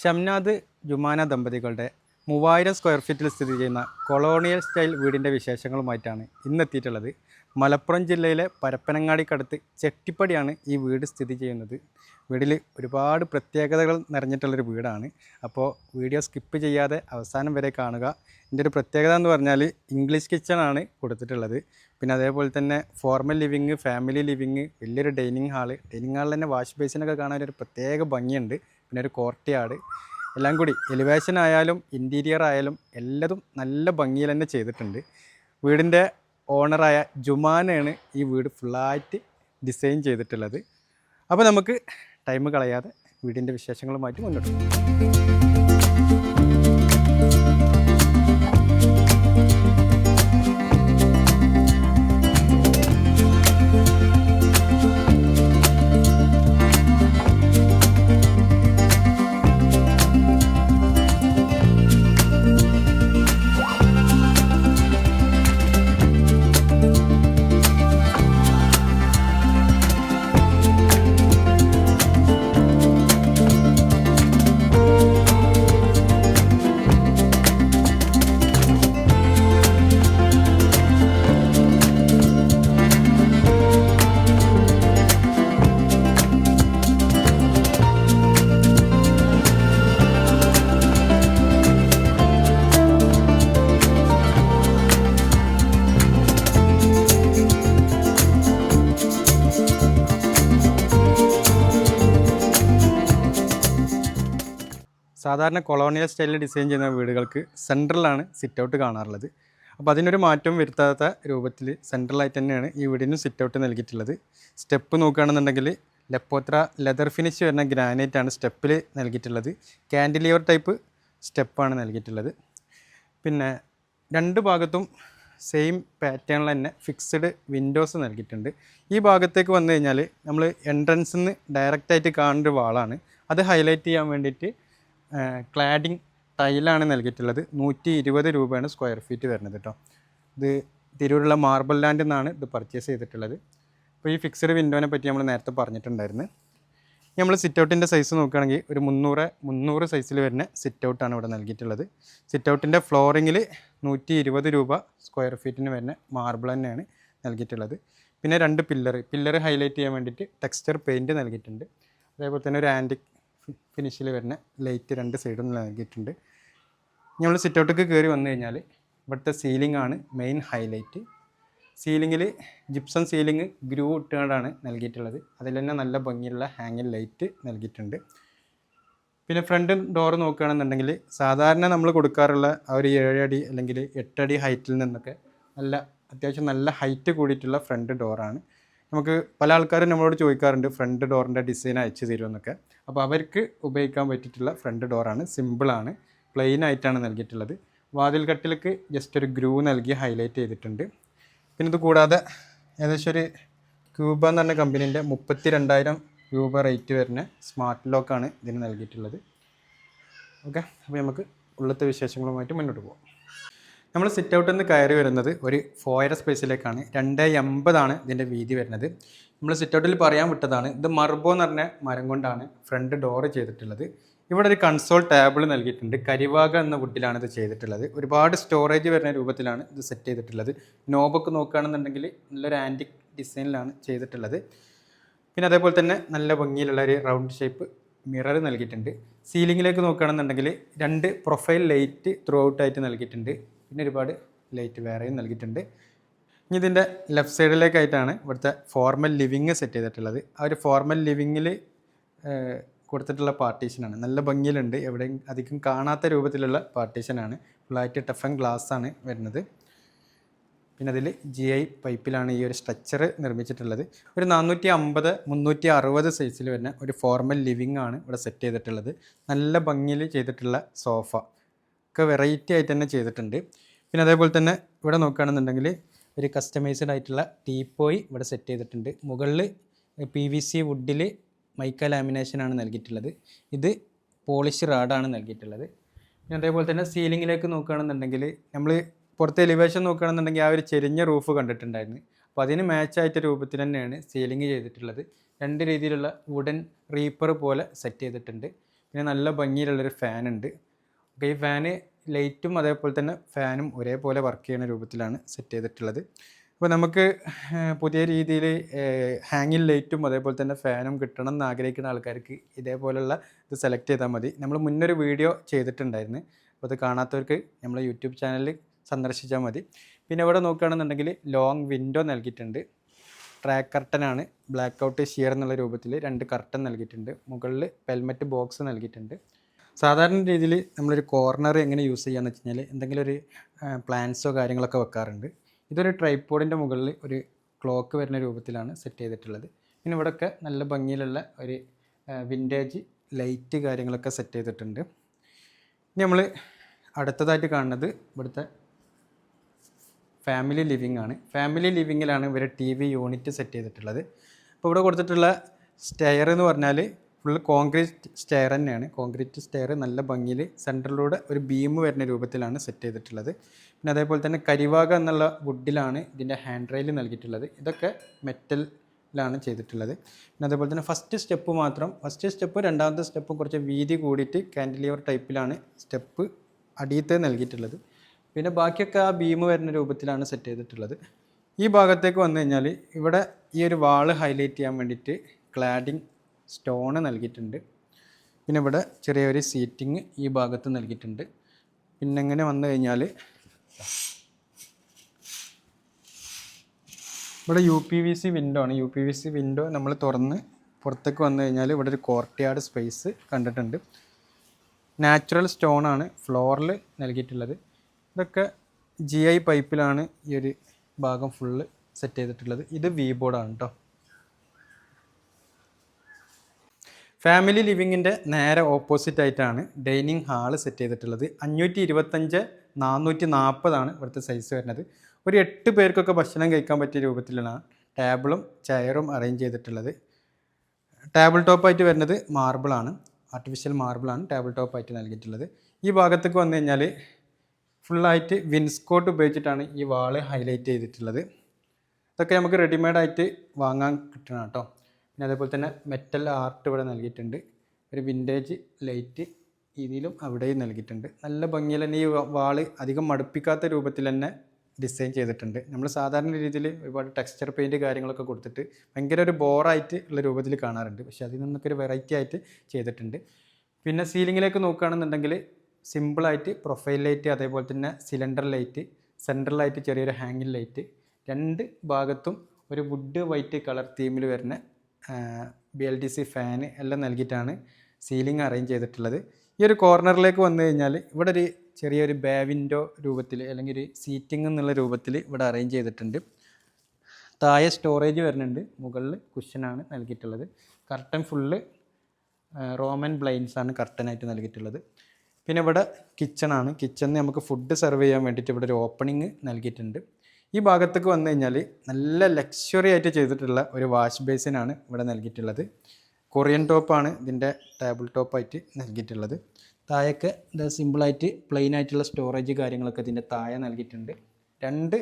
ഷംനാദ് ജുമാന ദമ്പതികളുടെ മൂവായിരം സ്ക്വയർ ഫീറ്റിൽ സ്ഥിതി ചെയ്യുന്ന കൊളോണിയൽ സ്റ്റൈൽ വീടിന്റെ വിശേഷങ്ങളുമായിട്ടാണ് ഇന്നെത്തിയിട്ടുള്ളത്. മലപ്പുറം ജില്ലയിലെ പരപ്പനങ്ങാടിക്കടുത്ത് ചെട്ടിപ്പടിയാണ് ഈ വീട് സ്ഥിതി ചെയ്യുന്നത്. വീടിൽ ഒരുപാട് പ്രത്യേകതകൾ നിറഞ്ഞിട്ടുള്ളൊരു വീടാണ്. അപ്പോൾ വീഡിയോ സ്കിപ്പ് ചെയ്യാതെ അവസാനം വരെ കാണുക. ഇതിന്റെ ഒരു പ്രത്യേകത എന്ന് പറഞ്ഞാൽ ഇംഗ്ലീഷ് കിച്ചണാണ് കൊടുത്തിട്ടുള്ളത്. പിന്നെ അതേപോലെ തന്നെ ഫോർമൽ ലിവിങ് ഫാമിലി ലിവിങ് വലിയൊരു ഡൈനിങ് ഹാൾ ഡൈനിങ് ഹാളിൽ തന്നെ വാഷ് ബേസിനൊക്കെ കാണാനൊരു പ്രത്യേക ഭംഗിയുണ്ട്. പിന്നെ ഒരു കോർട്ട്യാർഡ് എല്ലാം കൂടി എലിവേഷൻ ആയാലും ഇന്റീരിയർ ആയാലും എല്ലാതും നല്ല ഭംഗിയിൽ തന്നെ ചെയ്തിട്ടുണ്ട്. വീടിന്റെ ഓണറായ ജുമാനാണ് ഈ വീട് ഫുള്ളായിട്ട് ഡിസൈൻ ചെയ്തിട്ടുള്ളത്. അപ്പോൾ നമുക്ക് ടൈം കളയാതെ വീടിന്റെ വിശേഷങ്ങളുമായിട്ട് മുന്നോട്ട് സാധാരണ കൊളോണിയൽ സ്റ്റൈലിൽ ഡിസൈൻ ചെയ്യുന്ന വീടുകൾക്ക് സെൻട്രലാണ് സിറ്റ് ഔട്ട് കാണാറുള്ളത്. അപ്പോൾ അതിനൊരു മാറ്റം വരുത്താത്ത രൂപത്തിൽ സെൻട്രലായിട്ട് തന്നെയാണ് ഈ വീടിനും സിറ്റ് ഔട്ട് നൽകിയിട്ടുള്ളത്. സ്റ്റെപ്പ് നോക്കുകയാണെന്നുണ്ടെങ്കിൽ ലെപ്പോത്ര ലെതർ ഫിനിഷ് വരുന്ന ഗ്രാനൈറ്റ് ആണ് സ്റ്റെപ്പിൽ നൽകിയിട്ടുള്ളത്. കാൻഡിലിയർ ടൈപ്പ് സ്റ്റെപ്പാണ് നൽകിയിട്ടുള്ളത്. പിന്നെ രണ്ട് ഭാഗത്തും സെയിം പാറ്റേണിൽ തന്നെ ഫിക്സ്ഡ് വിൻഡോസ് നൽകിയിട്ടുണ്ട്. ഈ ഭാഗത്തേക്ക് വന്നു കഴിഞ്ഞാൽ നമ്മൾ എൻട്രൻസിൽ നിന്ന് ഡയറക്റ്റായിട്ട് കാണേണ്ട വാളാണ്. അത് ഹൈലൈറ്റ് ചെയ്യാൻ വേണ്ടിയിട്ട് ക്ലാഡിങ് ടൈലാണ് നൽകിയിട്ടുള്ളത്. നൂറ്റി ഇരുപത് രൂപയാണ് സ്ക്വയർ ഫീറ്റ് വരുന്നത് കേട്ടോ ഇത് തിരൂരുള്ള മാർബിൾ ലാൻഡിൽ നിന്നാണ് ഇത് പർച്ചേസ് ചെയ്തിട്ടുള്ളത്. അപ്പോൾ ഈ ഫിക്സഡ് വിൻഡോനെ പറ്റി നമ്മൾ നേരത്തെ പറഞ്ഞിട്ടുണ്ടായിരുന്നു. നമ്മൾ സിറ്റ് ഔട്ടിന്റെ സൈസ് നോക്കുകയാണെങ്കിൽ ഒരു മുന്നൂറ് മുന്നൂറ് സൈസിൽ വരുന്ന സിറ്റ് ഔട്ടാണ് ഇവിടെ നൽകിയിട്ടുള്ളത്. സിറ്റ് ഔട്ടിന്റെ ഫ്ലോറിങ്ങിൽ നൂറ്റി ഇരുപത് രൂപ സ്ക്വയർ ഫീറ്റിന് വരുന്ന മാർബിൾ തന്നെയാണ് നൽകിയിട്ടുള്ളത്. പിന്നെ രണ്ട് പില്ലർ പില്ലർ ഹൈലൈറ്റ് ചെയ്യാൻ വേണ്ടിയിട്ട് ടെക്സ്ചർ പെയിന്റ് നൽകിയിട്ടുണ്ട്. അതേപോലെ തന്നെ ഒരു ആന്റിക് ഫിനിഷിൽ വരുന്ന ലൈറ്റ് രണ്ട് സൈഡും നൽകിയിട്ടുണ്ട്. നമ്മൾ സിറ്റ് ഔട്ടൊക്കെ കയറി വന്നു കഴിഞ്ഞാൽ ഇവിടുത്തെ സീലിംഗ് ആണ് മെയിൻ ഹൈലൈറ്റ് സീലിങ്ങിൽ ജിപ്സം സീലിംഗ് ഗ്രൂ ഇട്ടുകൊണ്ടാണ് നൽകിയിട്ടുള്ളത്. അതിൽ തന്നെ നല്ല ഭംഗിയുള്ള ഹാങ്ങിൽ ലൈറ്റ് നൽകിയിട്ടുണ്ട്. പിന്നെ ഫ്രണ്ട് ഡോർ നോക്കുകയാണെന്നുണ്ടെങ്കിൽ സാധാരണ നമ്മൾ കൊടുക്കാറുള്ള ആ ഒരു ഏഴടി അല്ലെങ്കിൽ എട്ടടി ഹൈറ്റിൽ നിന്നൊക്കെ നല്ല അത്യാവശ്യം നല്ല ഹൈറ്റ് കൂടിയിട്ടുള്ള ഫ്രണ്ട് ഡോറാണ് നമുക്ക് പല ആൾക്കാരും നമ്മളോട് ചോദിക്കാറുണ്ട് ഫ്രണ്ട് ഡോറിന്റെ ഡിസൈൻ അയച്ചു തരുമെന്നൊക്കെ അപ്പോൾ അവർക്ക് ഉപയോഗിക്കാൻ പറ്റിയിട്ടുള്ള ഫ്രണ്ട് ഡോറാണ് സിമ്പിളാണ് പ്ലെയിൻ ആയിട്ടാണ് നൽകിയിട്ടുള്ളത്. വാതിൽ കട്ടിലേക്ക് ജസ്റ്റ് ഒരു ഗ്രൂ നൽകി ഹൈലൈറ്റ് ചെയ്തിട്ടുണ്ട്. പിന്നെ ഇത് കൂടാതെ ഏകദേശം ഒരു ക്യൂബ എന്ന് പറഞ്ഞ കമ്പനീന്റെ മുപ്പത്തി രണ്ടായിരം രൂപ റേറ്റ് വരുന്ന സ്മാർട്ട് ലോക്കാണ് ഇതിന് നൽകിയിട്ടുള്ളത്. ഓക്കെ അപ്പോൾ നമുക്ക് ഉള്ളത്തെ വിശേഷങ്ങളുമായിട്ട് മുന്നോട്ട് പോകാം നമ്മൾ സിറ്റ് ഔട്ടിൽ നിന്ന് കയറി വരുന്നത് ഒരു ഫോയർ സ്പേസിലേക്കാണ്. രണ്ട് എൺപതാണ് ഇതിന്റെ വീതി വരുന്നത്. നമ്മൾ സിറ്റൗട്ടിൽ പറയാൻ വിട്ടതാണ്. ഇത് മർബോ എന്ന് പറഞ്ഞ മരം കൊണ്ടാണ് ഫ്രണ്ട് ഡോറ് ചെയ്തിട്ടുള്ളത്. ഇവിടെ ഒരു കൺസോൾ ടേബിൾ നൽകിയിട്ടുണ്ട്. കരിവാക എന്ന വുഡിലാണ് ഇത് ചെയ്തിട്ടുള്ളത്. ഒരുപാട് സ്റ്റോറേജ് വരുന്ന രൂപത്തിലാണ് ഇത് സെറ്റ് ചെയ്തിട്ടുള്ളത്. നോബൊക്കെ നോക്കുകയാണെന്നുണ്ടെങ്കിൽ നല്ലൊരു ആന്റിക് ഡിസൈനിലാണ് ചെയ്തിട്ടുള്ളത്. പിന്നെ അതേപോലെ തന്നെ നല്ല ഭംഗിയിലുള്ള ഒരു റൗണ്ട് ഷേപ്പ് മിറർ നൽകിയിട്ടുണ്ട്. സീലിങ്ങിലേക്ക് നോക്കുകയാണെന്നുണ്ടെങ്കിൽ രണ്ട് പ്രൊഫൈൽ ലൈറ്റ് ത്രൂ ഔട്ടായിട്ട് നൽകിയിട്ടുണ്ട്. പിന്നെ ഒരുപാട് ലൈറ്റ് വേറെയും നൽകിയിട്ടുണ്ട്. ഇനി ഇതിന്റെ ലെഫ്റ്റ് സൈഡിലേക്കായിട്ടാണ് ഇവിടുത്തെ ഫോർമൽ ലിവിങ് സെറ്റ് ചെയ്തിട്ടുള്ളത്. ആ ഒരു ഫോർമൽ ലിവിങ്ങിൽ കൊടുത്തിട്ടുള്ള പാർട്ടീഷനാണ് നല്ല ഭംഗിയിലുണ്ട്. എവിടെയും അധികം കാണാത്ത രൂപത്തിലുള്ള പാർട്ടീഷനാണ് ഫ്ലാറ്റ് ടഫൻ ഗ്ലാസ് ആണ് വരുന്നത്. പിന്നെ അതിൽ ജി ഐ പൈപ്പിലാണ് ഈ ഒരു സ്ട്രക്ചർ നിർമ്മിച്ചിട്ടുള്ളത്. ഒരു നാനൂറ്റി അമ്പത് മുന്നൂറ്റി അറുപത് സൈസിൽ വരുന്ന ഒരു ഫോർമൽ ലിവിങ് ആണ് ഇവിടെ സെറ്റ് ചെയ്തിട്ടുള്ളത്. നല്ല ഭംഗിയിൽ ചെയ്തിട്ടുള്ള സോഫ ഒക്കെ വെറൈറ്റി ആയിട്ട് തന്നെ ചെയ്തിട്ടുണ്ട്. പിന്നെ അതേപോലെ തന്നെ ഇവിടെ നോക്കുകയാണെന്നുണ്ടെങ്കിൽ ഒരു കസ്റ്റമൈസ്ഡ് ആയിട്ടുള്ള ടീപ്പോയി ഇവിടെ സെറ്റ് ചെയ്തിട്ടുണ്ട്. മുകളിൽ പി വി സി വുഡിൽ മൈക്ക ലാമിനേഷനാണ് നൽകിയിട്ടുള്ളത്. ഇത് പോളിഷ് റാഡാണ് നൽകിയിട്ടുള്ളത്. പിന്നെ അതേപോലെ തന്നെ സീലിങ്ങിലേക്ക് നോക്കുകയാണെന്നുണ്ടെങ്കിൽ നമ്മൾ പുറത്തെ എലിവേഷൻ നോക്കുകയാണെന്നുണ്ടെങ്കിൽ ആ ഒരു ചെരിഞ്ഞ റൂഫ് കണ്ടിട്ടുണ്ടായിരുന്നു. അപ്പോൾ അതിന് മാച്ചായിട്ട് രൂപത്തിൽ തന്നെയാണ് സീലിംഗ് ചെയ്തിട്ടുള്ളത്. രണ്ട് രീതിയിലുള്ള വുഡൻ റീപ്പർ പോലെ സെറ്റ് ചെയ്തിട്ടുണ്ട്. പിന്നെ നല്ല ഭംഗിയിലുള്ളൊരു ഫാനുണ്ട് അപ്പോൾ ഈ ഫാന് ലൈറ്റും അതേപോലെ തന്നെ ഫാനും ഒരേപോലെ വർക്ക് ചെയ്യുന്ന രൂപത്തിലാണ് സെറ്റ് ചെയ്തിട്ടുള്ളത്. അപ്പോൾ നമുക്ക് പുതിയ രീതിയിൽ ഹാങ്ങിങ് ലൈറ്റും അതേപോലെ തന്നെ ഫാനും കിട്ടണം എന്ന് ആഗ്രഹിക്കുന്ന ആൾക്കാർക്ക് ഇതേപോലുള്ള ഇത് സെലക്ട് ചെയ്താൽ മതി. നമ്മൾ മുന്നൊരു വീഡിയോ ചെയ്തിട്ടുണ്ടായിരുന്നു. അപ്പോൾ അത് കാണാത്തവർക്ക് നമ്മളെ യൂട്യൂബ് ചാനലിൽ സന്ദർശിച്ചാൽ മതി. പിന്നെ ഇവിടെ നോക്കുകയാണെന്നുണ്ടെങ്കിൽ ലോങ് വിൻഡോ നൽകിയിട്ടുണ്ട്. ട്രാക്ക് കർട്ടനാണ് ബ്ലാക്ക് ഔട്ട് ഷിയർ എന്നുള്ള രൂപത്തിൽ രണ്ട് കർട്ടൻ നൽകിയിട്ടുണ്ട്. മുകളിൽ ഹെൽമെറ്റ് ബോക്സ് നൽകിയിട്ടുണ്ട്. സാധാരണ രീതിയിൽ നമ്മളൊരു കോർണർ എങ്ങനെ യൂസ് ചെയ്യാന്ന് വെച്ച് കഴിഞ്ഞാൽ എന്തെങ്കിലും ഒരു പ്ലാൻസോ കാര്യങ്ങളൊക്കെ വെക്കാറുണ്ട്. ഇതൊരു ട്രൈപ്പോഡിന്റെ മുകളിൽ ഒരു ക്ലോക്ക് വരുന്ന രൂപത്തിലാണ് സെറ്റ് ചെയ്തിട്ടുള്ളത്. പിന്നെ ഇവിടെയൊക്കെ നല്ല ഭംഗിയിലുള്ള ഒരു വിന്റേജ് ലൈറ്റ് കാര്യങ്ങളൊക്കെ സെറ്റ് ചെയ്തിട്ടുണ്ട്. ഇനി നമ്മൾ അടുത്തതായിട്ട് കാണുന്നത് ഇവിടുത്തെ ഫാമിലി ലിവിംഗ് ആണ്. ഫാമിലി ലിവിങ്ങിലാണ് ഇവർ ടി വി യൂണിറ്റ് സെറ്റ് ചെയ്തിട്ടുള്ളത്. അപ്പോൾ ഇവിടെ കൊടുത്തിട്ടുള്ള സ്റ്റെയർ എന്ന് പറഞ്ഞാൽ ഫുള്ള് കോൺക്രീറ്റ് സ്റ്റെയർ തന്നെയാണ്. കോൺക്രീറ്റ് സ്റ്റെയർ നല്ല ഭംഗിയിൽ സെന്ററിലൂടെ ഒരു ബീം വരുന്ന രൂപത്തിലാണ് സെറ്റ് ചെയ്തിട്ടുള്ളത്. പിന്നെ അതേപോലെ തന്നെ കരിവാക എന്നുള്ള വുഡിലാണ് ഇതിന്റെ ഹാൻഡ് റെയിൽ നൽകിയിട്ടുള്ളത്. ഇതൊക്കെ മെറ്റലിലാണ് ചെയ്തിട്ടുള്ളത്. പിന്നെ അതേപോലെ തന്നെ ഫസ്റ്റ് സ്റ്റെപ്പ് മാത്രം ഫസ്റ്റ് സ്റ്റെപ്പ് രണ്ടാമത്തെ സ്റ്റെപ്പ് കുറച്ച് വീതി കൂടിയിട്ട് കാൻഡിലിവർ ടൈപ്പിലാണ് സ്റ്റെപ്പ് അടിയത്തെ നൽകിയിട്ടുള്ളത്. പിന്നെ ബാക്കിയൊക്കെ ആ ബീം വരുന്ന രൂപത്തിലാണ് സെറ്റ് ചെയ്തിട്ടുള്ളത്. ഈ ഭാഗത്തേക്ക് വന്നു കഴിഞ്ഞാൽ ഇവിടെ ഈ ഒരു വാൾ ഹൈലൈറ്റ് ചെയ്യാൻ വേണ്ടിയിട്ട് ക്ലാഡിങ് സ്റ്റോണ് നൽകിയിട്ടുണ്ട്. പിന്നെ ഇവിടെ ചെറിയൊരു സീറ്റിംഗ് ഈ ഭാഗത്ത് നൽകിയിട്ടുണ്ട്. പിന്നെ ഇങ്ങനെ വന്നു കഴിഞ്ഞാൽ ഇവിടെ U P V C window ആണ്. U P V C window നമ്മൾ തുറന്ന് പുറത്തേക്ക് വന്നു കഴിഞ്ഞാൽ ഇവിടെ ഒരു കോർട്ട്യാർഡ് സ്പേസ് കണ്ടിട്ടുണ്ട്. നാച്ചുറൽ സ്റ്റോൺ ആണ് ഫ്ലോറിൽ നൽകിയിട്ടുള്ളത്. ഇതൊക്കെ ജി ഐ പൈപ്പിലാണ് ഈ ഒരു ഭാഗം ഫുള്ള് സെറ്റ് ചെയ്തിട്ടുള്ളത്. ഇത് വി ബോർഡാണ് കേട്ടോ ഫാമിലി ലിവിങ്ങിന്റെ നേരെ ഓപ്പോസിറ്റ് ആയിട്ടാണ് ഡൈനിങ് ഹാൾ സെറ്റ് ചെയ്തിട്ടുള്ളത്. അഞ്ഞൂറ്റി ഇരുപത്തഞ്ച് നാനൂറ്റി നാൽപ്പതാണ് ഇവിടുത്തെ സൈസ് വരുന്നത്. ഒരു എട്ട് പേർക്കൊക്കെ ഭക്ഷണം കഴിക്കാൻ പറ്റിയ രൂപത്തിലാണ് ടേബിളും ചെയറും അറേഞ്ച് ചെയ്തിട്ടുള്ളത്. ടേബിൾ ടോപ്പായിട്ട് വരുന്നത് മാർബിളാണ് ആർട്ടിഫിഷ്യൽ മാർബിളാണ് ടേബിൾ ടോപ്പായിട്ട് നൽകിയിട്ടുള്ളത്. ഈ ഭാഗത്തേക്ക് വന്നു കഴിഞ്ഞാൽ ഫുള്ളായിട്ട് വിൻസ്കോട്ട് ഉപയോഗിച്ചിട്ടാണ് ഈ വാൾ ഹൈലൈറ്റ് ചെയ്തിട്ടുള്ളത്. ഇതൊക്കെ നമുക്ക് റെഡിമെയ്ഡായിട്ട് വാങ്ങാൻ കിട്ടണം കേട്ടോ. പിന്നെ അതേപോലെ തന്നെ മെറ്റൽ ആർട്ട് ഇവിടെ നൽകിയിട്ടുണ്ട്. ഒരു വിന്റേജ് ലൈറ്റ് ഇതിലും അവിടെയും നൽകിയിട്ടുണ്ട്. നല്ല ഭംഗിയിൽ തന്നെ ഈ വാൾ അധികം മടുപ്പിക്കാത്ത രൂപത്തിൽ തന്നെ ഡിസൈൻ ചെയ്തിട്ടുണ്ട്. നമ്മൾ സാധാരണ രീതിയിൽ ഒരുപാട് ടെക്സ്ചർ പെയിന്റ് കാര്യങ്ങളൊക്കെ കൊടുത്തിട്ട് ഭയങ്കര ഒരു ബോറായിട്ട് ഉള്ള രൂപത്തിൽ കാണാറുണ്ട്. പക്ഷേ അതിൽ നിന്നൊക്കെ ഒരു വെറൈറ്റി ആയിട്ട് ചെയ്തിട്ടുണ്ട്. പിന്നെ സീലിങ്ങിലേക്ക് നോക്കുകയാണെന്നുണ്ടെങ്കിൽ സിമ്പിളായിട്ട് പ്രൊഫൈൽ ലൈറ്റ് അതേപോലെ തന്നെ സിലിണ്ടർ ലൈറ്റ് സെൻട്രലായിട്ട് ചെറിയൊരു ഹാങ്ങിങ് ലൈറ്റ് രണ്ട് ഭാഗത്തും ഒരു വുഡ് വൈറ്റ് കളർ തീമിൽ വരുന്ന B L D C fan എല്ലാം നൽകിയിട്ടാണ് സീലിംഗ് അറേഞ്ച് ചെയ്തിട്ടുള്ളത്. ഈ ഒരു കോർണറിലേക്ക് വന്നു കഴിഞ്ഞാൽ ഇവിടെ ഒരു ചെറിയൊരു ബേ വിൻഡോ രൂപത്തിൽ അല്ലെങ്കിൽ ഒരു സീറ്റിംഗ് എന്നുള്ള രൂപത്തിൽ ഇവിടെ അറേഞ്ച് ചെയ്തിട്ടുണ്ട്. താഴെ സ്റ്റോറേജ് വരുന്നുണ്ട്. മുകളിൽ കുഷനാണ് നൽകിയിട്ടുള്ളത്. കർട്ടൻ ഫുള്ള് റോമൻ ബ്ലൈൻസ് ആണ് കർട്ടനായിട്ട് നൽകിയിട്ടുള്ളത്. പിന്നെ ഇവിടെ കിച്ചണാണ് കിച്ചണിൽ നമുക്ക് ഫുഡ് സെർവ് ചെയ്യാൻ വേണ്ടിയിട്ട് ഇവിടെ ഒരു ഓപ്പണിങ് നൽകിയിട്ടുണ്ട്. ഈ ഭാഗത്തേക്ക് വന്നു കഴിഞ്ഞാൽ നല്ല ലക്ഷറി ആയിട്ട് ചെയ്തിട്ടുള്ള ഒരു വാഷ് ബേസിനാണ് ഇവിടെ നൽകിയിട്ടുള്ളത്. കൊറിയൻ ടോപ്പാണ് ഇതിന്റെ ടേബിൾ ടോപ്പായിട്ട് നൽകിയിട്ടുള്ളത്. താഴേക്ക് ഇത് സിമ്പിളായിട്ട് പ്ലെയിൻ ആയിട്ടുള്ള സ്റ്റോറേജ് കാര്യങ്ങളൊക്കെ ഇതിന്റെ താഴെ നൽകിയിട്ടുണ്ട്. രണ്ട്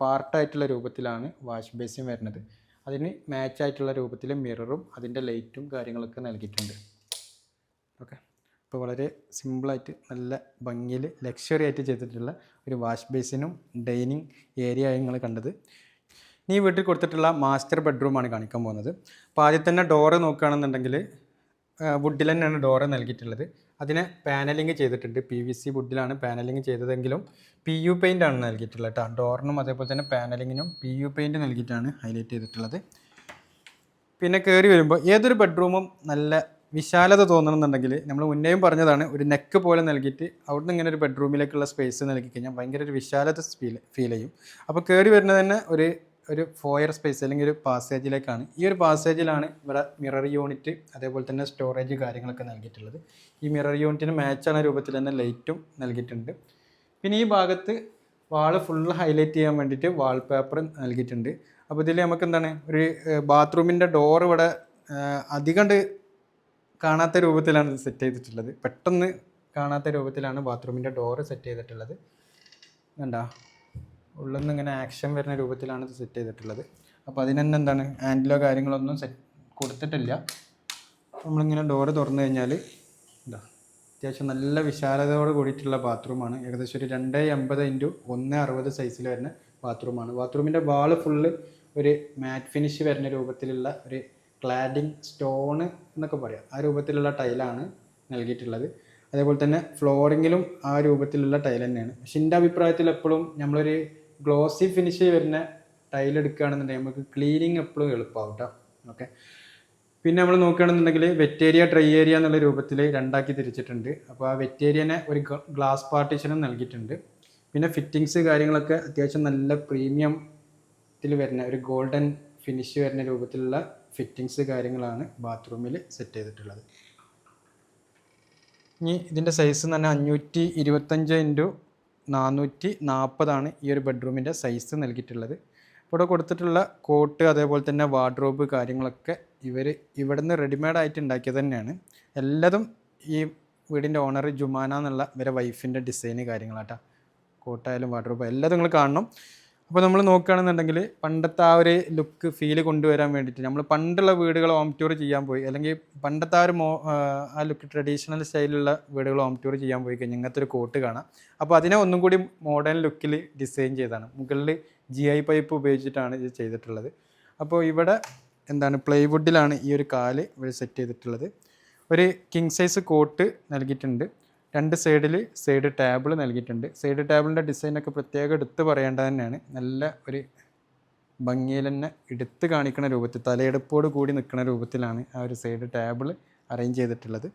പാർട്ടായിട്ടുള്ള രൂപത്തിലാണ് വാഷ് ബേസിൻ വരുന്നത്. അതിന് മാച്ച് ആയിട്ടുള്ള രൂപത്തിൽ മിററും അതിന്റെ ലൈറ്റും കാര്യങ്ങളൊക്കെ നൽകിയിട്ടുണ്ട്. അപ്പോൾ വളരെ സിമ്പിളായിട്ട് നല്ല ഭംഗിയിൽ ലക്ഷറി ആയിട്ട് ചെയ്തിട്ടുള്ള ഒരു വാഷ് ബേസിനും ഡൈനിങ് ഏരിയ നിങ്ങൾ കണ്ടത്. ഈ വീട്ടിൽ കൊടുത്തിട്ടുള്ള മാസ്റ്റർ ബെഡ്റൂമാണ് കാണിക്കാൻ പോകുന്നത്. അപ്പോൾ ആദ്യം തന്നെ ഡോറ് നോക്കുകയാണെന്നുണ്ടെങ്കിൽ വുഡിൽ തന്നെയാണ് ഡോറ് നൽകിയിട്ടുള്ളത്. അതിനെ പാനലിങ് ചെയ്തിട്ടുണ്ട്. പി വി സി വുഡിലാണ് പാനലിങ് ചെയ്തതെങ്കിലും പി യു പെയിന്റ് ആണ് നൽകിയിട്ടുള്ളത് കേട്ടോ ഡോറിനും അതേപോലെ തന്നെ പാനലിങ്ങിനും പി യു പെയിന്റ് നൽകിയിട്ടാണ് ഹൈലൈറ്റ് ചെയ്തിട്ടുള്ളത്. പിന്നെ കയറി വരുമ്പോൾ ഏതൊരു ബെഡ്റൂമും നല്ല വിശാലത തോന്നണമെന്നുണ്ടെങ്കിൽ നമ്മൾ മുന്നേയും പറഞ്ഞതാണ് ഒരു നെക്ക് പോലെ നൽകിയിട്ട് അവിടുന്ന് ഇങ്ങനെ ഒരു ബെഡ്റൂമിലേക്കുള്ള സ്പേസ് നൽകി കഴിഞ്ഞാൽ ഭയങ്കര ഒരു വിശാലത ഫീൽ ഫീൽ ചെയ്യും. അപ്പോൾ കയറി വരുന്നത് തന്നെ ഒരു ഒരു ഫോയർ സ്പേസ് അല്ലെങ്കിൽ ഒരു പാസേജിലേക്കാണ് ഈ ഒരു പാസേജിലാണ് മിറർ യൂണിറ്റ് അതേപോലെ തന്നെ സ്റ്റോറേജ് കാര്യങ്ങളൊക്കെ നൽകിയിട്ടുള്ളത്. ഈ മിറർ യൂണിറ്റിന് മാച്ചാണ് രൂപത്തിൽ തന്നെ ലൈറ്റും നൽകിയിട്ടുണ്ട്. പിന്നെ ഈ ഭാഗത്ത് വാൾ ഫുള്ള് ഹൈലൈറ്റ് ചെയ്യാൻ വേണ്ടിയിട്ട് വാൾ പേപ്പർ നൽകിയിട്ടുണ്ട്. അപ്പോൾ ഇതിൽ നമുക്ക് എന്താണ്? ഒരു ബാത്റൂമിന്റെ ഡോർ ഇവിടെ അധികം കാണാത്ത രൂപത്തിലാണ് ഇത് സെറ്റ് ചെയ്തിട്ടുള്ളത്. പെട്ടെന്ന് കാണാത്ത രൂപത്തിലാണ് ബാത്റൂമിന്റെ ഡോറ് സെറ്റ് ചെയ്തിട്ടുള്ളത്. കണ്ടാ? ഉള്ളിൽ നിന്ന് ഇങ്ങനെ ആക്ഷൻ വരുന്ന രൂപത്തിലാണ് ഇത് സെറ്റ് ചെയ്തിട്ടുള്ളത്. അപ്പോൾ അതിന് തന്നെ എന്താണ്? ഹാൻഡിലോ കാര്യങ്ങളൊന്നും സെറ്റ് കൊടുത്തിട്ടില്ല. നമ്മളിങ്ങനെ ഡോറ് തുറന്നു കഴിഞ്ഞാൽ എന്താ അത്യാവശ്യം നല്ല വിശാലതയോട് കൂടിയിട്ടുള്ള ബാത്റൂമാണ്. ഏകദേശം ഒരു രണ്ട് എൺപത് ഇന്റു ഒന്ന് അറുപത് സൈസിൽ വരുന്ന ബാത്റൂമാണ്. ബാത്റൂമിന്റെ വാൾ ഫുള്ള് ഒരു മാറ്റ് ഫിനിഷ് വരുന്ന രൂപത്തിലുള്ള ഒരു ക്ലാഡിങ് സ്റ്റോണ് എന്നൊക്കെ പറയാം. ആ രൂപത്തിലുള്ള ടൈലാണ് നൽകിയിട്ടുള്ളത്. അതേപോലെ തന്നെ ഫ്ലോറിങ്ങിലും ആ രൂപത്തിലുള്ള ടൈൽ തന്നെയാണ്. പക്ഷെ എന്റെ അഭിപ്രായത്തിൽ എപ്പോഴും നമ്മളൊരു ഗ്ലോസി ഫിനിഷ് വരുന്ന ടൈൽ എടുക്കുകയാണെന്നുണ്ടെങ്കിൽ നമുക്ക് ക്ലീനിങ് എപ്പോഴും എളുപ്പമാവും കേട്ടോ ഓക്കെ പിന്നെ നമ്മൾ നോക്കുകയാണെന്നുണ്ടെങ്കിൽ വെറ്റേരിയ ഡ്രൈ ഏരിയ എന്നുള്ള രൂപത്തിൽ രണ്ടാക്കി തിരിച്ചിട്ടുണ്ട്. അപ്പോൾ ആ വെറ്റേരിയനെ ഒരു ഗ്ലാസ് പാർട്ടീഷനും നൽകിയിട്ടുണ്ട്. പിന്നെ ഫിറ്റിങ്സ് കാര്യങ്ങളൊക്കെ അത്യാവശ്യം നല്ല പ്രീമിയം പ്രീമിയത്തിൽ വരുന്ന ഒരു ഗോൾഡൻ ഫിനിഷ് വരുന്ന രൂപത്തിലുള്ള ഫിറ്റിങ്സ് കാര്യങ്ങളാണ് ബാത്റൂമിൽ സെറ്റ് ചെയ്തിട്ടുള്ളത്. ഇനി ഇതിന്റെ സൈസ് എന്ന് പറഞ്ഞാൽ അഞ്ഞൂറ്റി ഇരുപത്തഞ്ച് ഇന്റു നാനൂറ്റി നാൽപ്പതാണ് ഈ ഒരു ബെഡ്റൂമിന്റെ സൈസ് നൽകിയിട്ടുള്ളത്. ഇവിടെ കൊടുത്തിട്ടുള്ള കോട്ട് അതേപോലെ തന്നെ വാർഡ്രോബ് കാര്യങ്ങളൊക്കെ ഇവർ ഇവിടുന്ന് റെഡിമെയ്ഡ് ആയിട്ട് ഉണ്ടാക്കിയത് തന്നെയാണ്. എല്ലാതും ഈ വീടിന്റെ ഓണർ ജുമാന എന്നുള്ള ഇവരെ വൈഫിന്റെ ഡിസൈന് കാര്യങ്ങളാട്ടാ. കോട്ടായാലും വാർഡ്രോബ് എല്ലാതും നിങ്ങൾ കാണണം. അപ്പോൾ നമ്മൾ നോക്കുകയാണെന്നുണ്ടെങ്കിൽ പണ്ടത്തെ ആ ഒരു ലുക്ക് ഫീൽ കൊണ്ടുവരാൻ വേണ്ടിയിട്ട് നമ്മൾ പണ്ടുള്ള വീടുകൾ ഹോം ടൂർ ചെയ്യാൻ പോയി. അല്ലെങ്കിൽ പണ്ടത്തെ ആ ഒരു മോ ആ ലുക്ക് ട്രഡീഷണൽ സ്റ്റൈലുള്ള വീടുകൾ ഹോം ടൂർ ചെയ്യാൻ പോയി കഴിഞ്ഞാൽ ഇങ്ങനത്തെ ഒരു കോട്ട് കാണാം. അപ്പോൾ അതിനെ ഒന്നും കൂടി മോഡേൺ ലുക്കിൽ ഡിസൈൻ ചെയ്താണ് മുകളിൽ ജി ഐ പൈപ്പ് ഉപയോഗിച്ചിട്ടാണ് ഇത് ചെയ്തിട്ടുള്ളത്. അപ്പോൾ ഇവിടെ എന്താണ് പ്ലൈവുഡിലാണ് ഈ ഒരു കാൽ ഇവിടെ സെറ്റ് ചെയ്തിട്ടുള്ളത്. ഒരു കിങ് സൈസ് കോട്ട് നൽകിയിട്ടുണ്ട്. രണ്ട് സൈഡിൽ സൈഡ് ടേബിൾ നൽകിയിട്ടുണ്ട്. സൈഡ് ടേബിളിന്റെ ഡിസൈനൊക്കെ പ്രത്യേകം എടുത്ത് പറയേണ്ടത് തന്നെയാണ്. നല്ല ഒരു ഭംഗിയിൽ തന്നെ എടുത്ത് കാണിക്കുന്ന രൂപത്തിൽ തലയെടുപ്പോട് കൂടി നിൽക്കുന്ന രൂപത്തിലാണ് ആ ഒരു സൈഡ് ടേബിൾ അറേഞ്ച് ചെയ്തിട്ടുള്ളത്.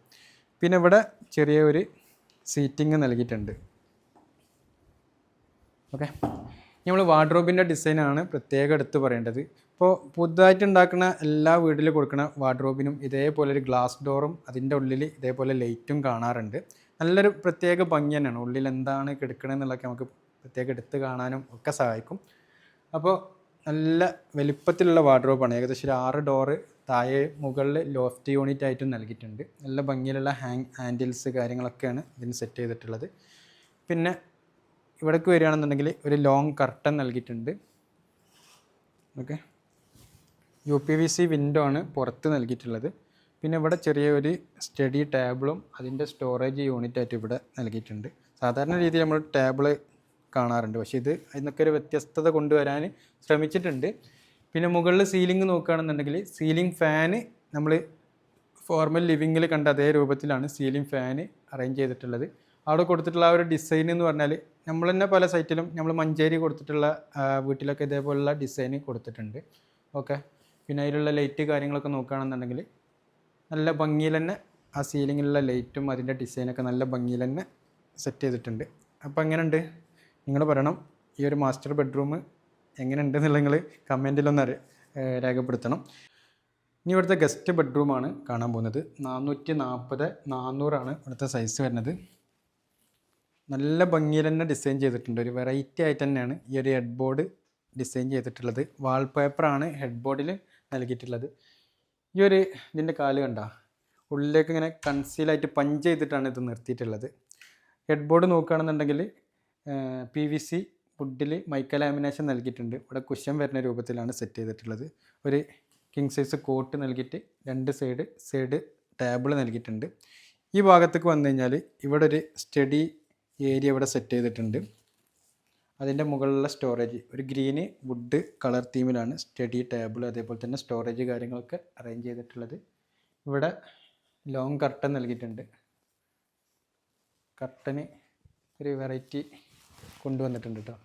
പിന്നെ ഇവിടെ ചെറിയ ഒരു സീറ്റിംഗ് നൽകിയിട്ടുണ്ട്. ഓക്കെ. നമ്മൾ വാർഡ്രോബിന്റെ ഡിസൈനാണ് പ്രത്യേകം എടുത്ത് പറയേണ്ടത്. ഇപ്പോൾ പുതുതായിട്ട് ഉണ്ടാക്കുന്ന എല്ലാ വീട്ടിൽ കൊടുക്കുന്ന വാർഡ്രോബിനും ഇതേപോലെ ഒരു ഗ്ലാസ് ഡോറും അതിന്റെ ഉള്ളിൽ ഇതേപോലെ ലൈറ്റും കാണാറുണ്ട്. നല്ലൊരു പ്രത്യേക ഭംഗി തന്നെയാണ്. ഉള്ളിൽ എന്താണ് കിടക്കണമെന്നുള്ളതൊക്കെ നമുക്ക് പ്രത്യേകം എടുത്ത് കാണാനും ഒക്കെ സഹായിക്കും. അപ്പോൾ നല്ല വലിപ്പത്തിലുള്ള വാർഡ്രോബാണ് ഏകദേശം ഒരു ആറ് ഡോറ് താഴെ മുകളിൽ ലോഫ്റ്റ് യൂണിറ്റ് ആയിട്ടും നൽകിയിട്ടുണ്ട്. നല്ല ഭംഗിയിലുള്ള ഹാങ് ഹാൻഡിൽസ് കാര്യങ്ങളൊക്കെയാണ് ഇതിന് സെറ്റ് ചെയ്തിട്ടുള്ളത്. പിന്നെ ഇവിടേക്ക് വരികയാണെന്നുണ്ടെങ്കിൽ ഒരു ലോങ് കർട്ടൻ നൽകിയിട്ടുണ്ട്. Okay. U P V C window ആണ് പുറത്ത് നൽകിയിട്ടുള്ളത്. പിന്നെ ഇവിടെ ചെറിയൊരു സ്റ്റഡി ടേബിളും അതിന്റെ സ്റ്റോറേജ് യൂണിറ്റ് ആയിട്ട് ഇവിടെ നൽകിയിട്ടുണ്ട്. സാധാരണ രീതിയിൽ നമ്മൾ ടേബിൾ കാണാറുണ്ട്. പക്ഷേ ഇത് അതിനൊക്കെ ഒരു വ്യത്യസ്തത കൊണ്ടുവരാൻ ശ്രമിച്ചിട്ടുണ്ട്. പിന്നെ മുകളിൽ സീലിംഗ് നോക്കുകയാണെന്നുണ്ടെങ്കിൽ സീലിംഗ് ഫാന് നമ്മൾ ഫോർമൽ ലിവിങ്ങിൽ കണ്ട അതേ രൂപത്തിലാണ് സീലിംഗ് ഫാന് അറേഞ്ച് ചെയ്തിട്ടുള്ളത്. അവിടെ കൊടുത്തിട്ടുള്ള ആ ഒരു ഡിസൈൻ എന്ന് പറഞ്ഞാൽ നമ്മൾ തന്നെ പല സൈറ്റിലും നമ്മൾ മഞ്ചേരി കൊടുത്തിട്ടുള്ള വീട്ടിലൊക്കെ ഇതേപോലുള്ള ഡിസൈൻ കൊടുത്തിട്ടുണ്ട്. ഓക്കെ പിന്നെ അതിലുള്ള ലൈറ്റ് കാര്യങ്ങളൊക്കെ നോക്കുകയാണെന്നുണ്ടെങ്കിൽ നല്ല ഭംഗിയിൽ തന്നെ ആ സീലിങ്ങിലുള്ള ലൈറ്റും അതിന്റെ ഡിസൈനൊക്കെ നല്ല ഭംഗിയിൽ തന്നെ സെറ്റ് ചെയ്തിട്ടുണ്ട്. അപ്പോൾ എങ്ങനെയുണ്ട്? നിങ്ങൾ പറയണം ഈ ഒരു മാസ്റ്റർ ബെഡ്റൂം എങ്ങനെയുണ്ട് എന്നുള്ളത് നിങ്ങൾ കമന്റിലൊന്ന് രേഖപ്പെടുത്തണം. ഇനി ഇവിടുത്തെ ഗസ്റ്റ് ബെഡ്റൂമാണ് കാണാൻ പോകുന്നത്. നാനൂറ്റി നാൽപ്പത് നാനൂറാണ് ഇവിടുത്തെ സൈസ് വരുന്നത്. നല്ല ഭംഗിയിൽ തന്നെ ഡിസൈൻ ചെയ്തിട്ടുണ്ട്. ഒരു വെറൈറ്റി ആയിട്ട് തന്നെയാണ് ഈ ഒരു ഹെഡ് ബോർഡ് ഡിസൈൻ ചെയ്തിട്ടുള്ളത്. വാൾ പേപ്പറാണ് ഹെഡ് ബോർഡിൽ നൽകിയിട്ടുള്ളത്. ഈ ഒരു ഇതിന്റെ കാൽ കണ്ട ഉള്ളിലേക്ക് ഇങ്ങനെ കൺസീലായിട്ട് പഞ്ച് ചെയ്തിട്ടാണ് ഇത് നിർത്തിയിട്ടുള്ളത്. ഹെഡ് ബോർഡ് നോക്കുകയാണെന്നുണ്ടെങ്കിൽ പി വി സി വുഡിൽ മൈക്ക ലാമിനേഷൻ നൽകിയിട്ടുണ്ട്. ഇവിടെ കുഷ്യൻ വരുന്ന രൂപത്തിലാണ് സെറ്റ് ചെയ്തിട്ടുള്ളത്. ഒരു കിങ് സൈസ് കോട്ട് നൽകിയിട്ട് രണ്ട് സൈഡ് സൈഡ് ടേബിൾ നൽകിയിട്ടുണ്ട്. ഈ ഭാഗത്തേക്ക് വന്നു കഴിഞ്ഞാൽ ഇവിടെ ഒരു സ്റ്റഡി ഏരിയ ഇവിടെ സെറ്റ് ചെയ്തിട്ടുണ്ട്. അതിന്റെ മുകളിലുള്ള സ്റ്റോറേജ് ഒരു ഗ്രീന് വുഡ് കളർ തീമിലാണ് സ്റ്റഡി ടേബിൾ അതേപോലെ തന്നെ സ്റ്റോറേജ് കാര്യങ്ങളൊക്കെ അറേഞ്ച് ചെയ്തിട്ടുള്ളത്. ഇവിടെ ലോങ് കർട്ടൻ നൽകിയിട്ടുണ്ട്. കർട്ടന് ഒരു വെറൈറ്റി കൊണ്ടുവന്നിട്ടുണ്ട് കേട്ടോ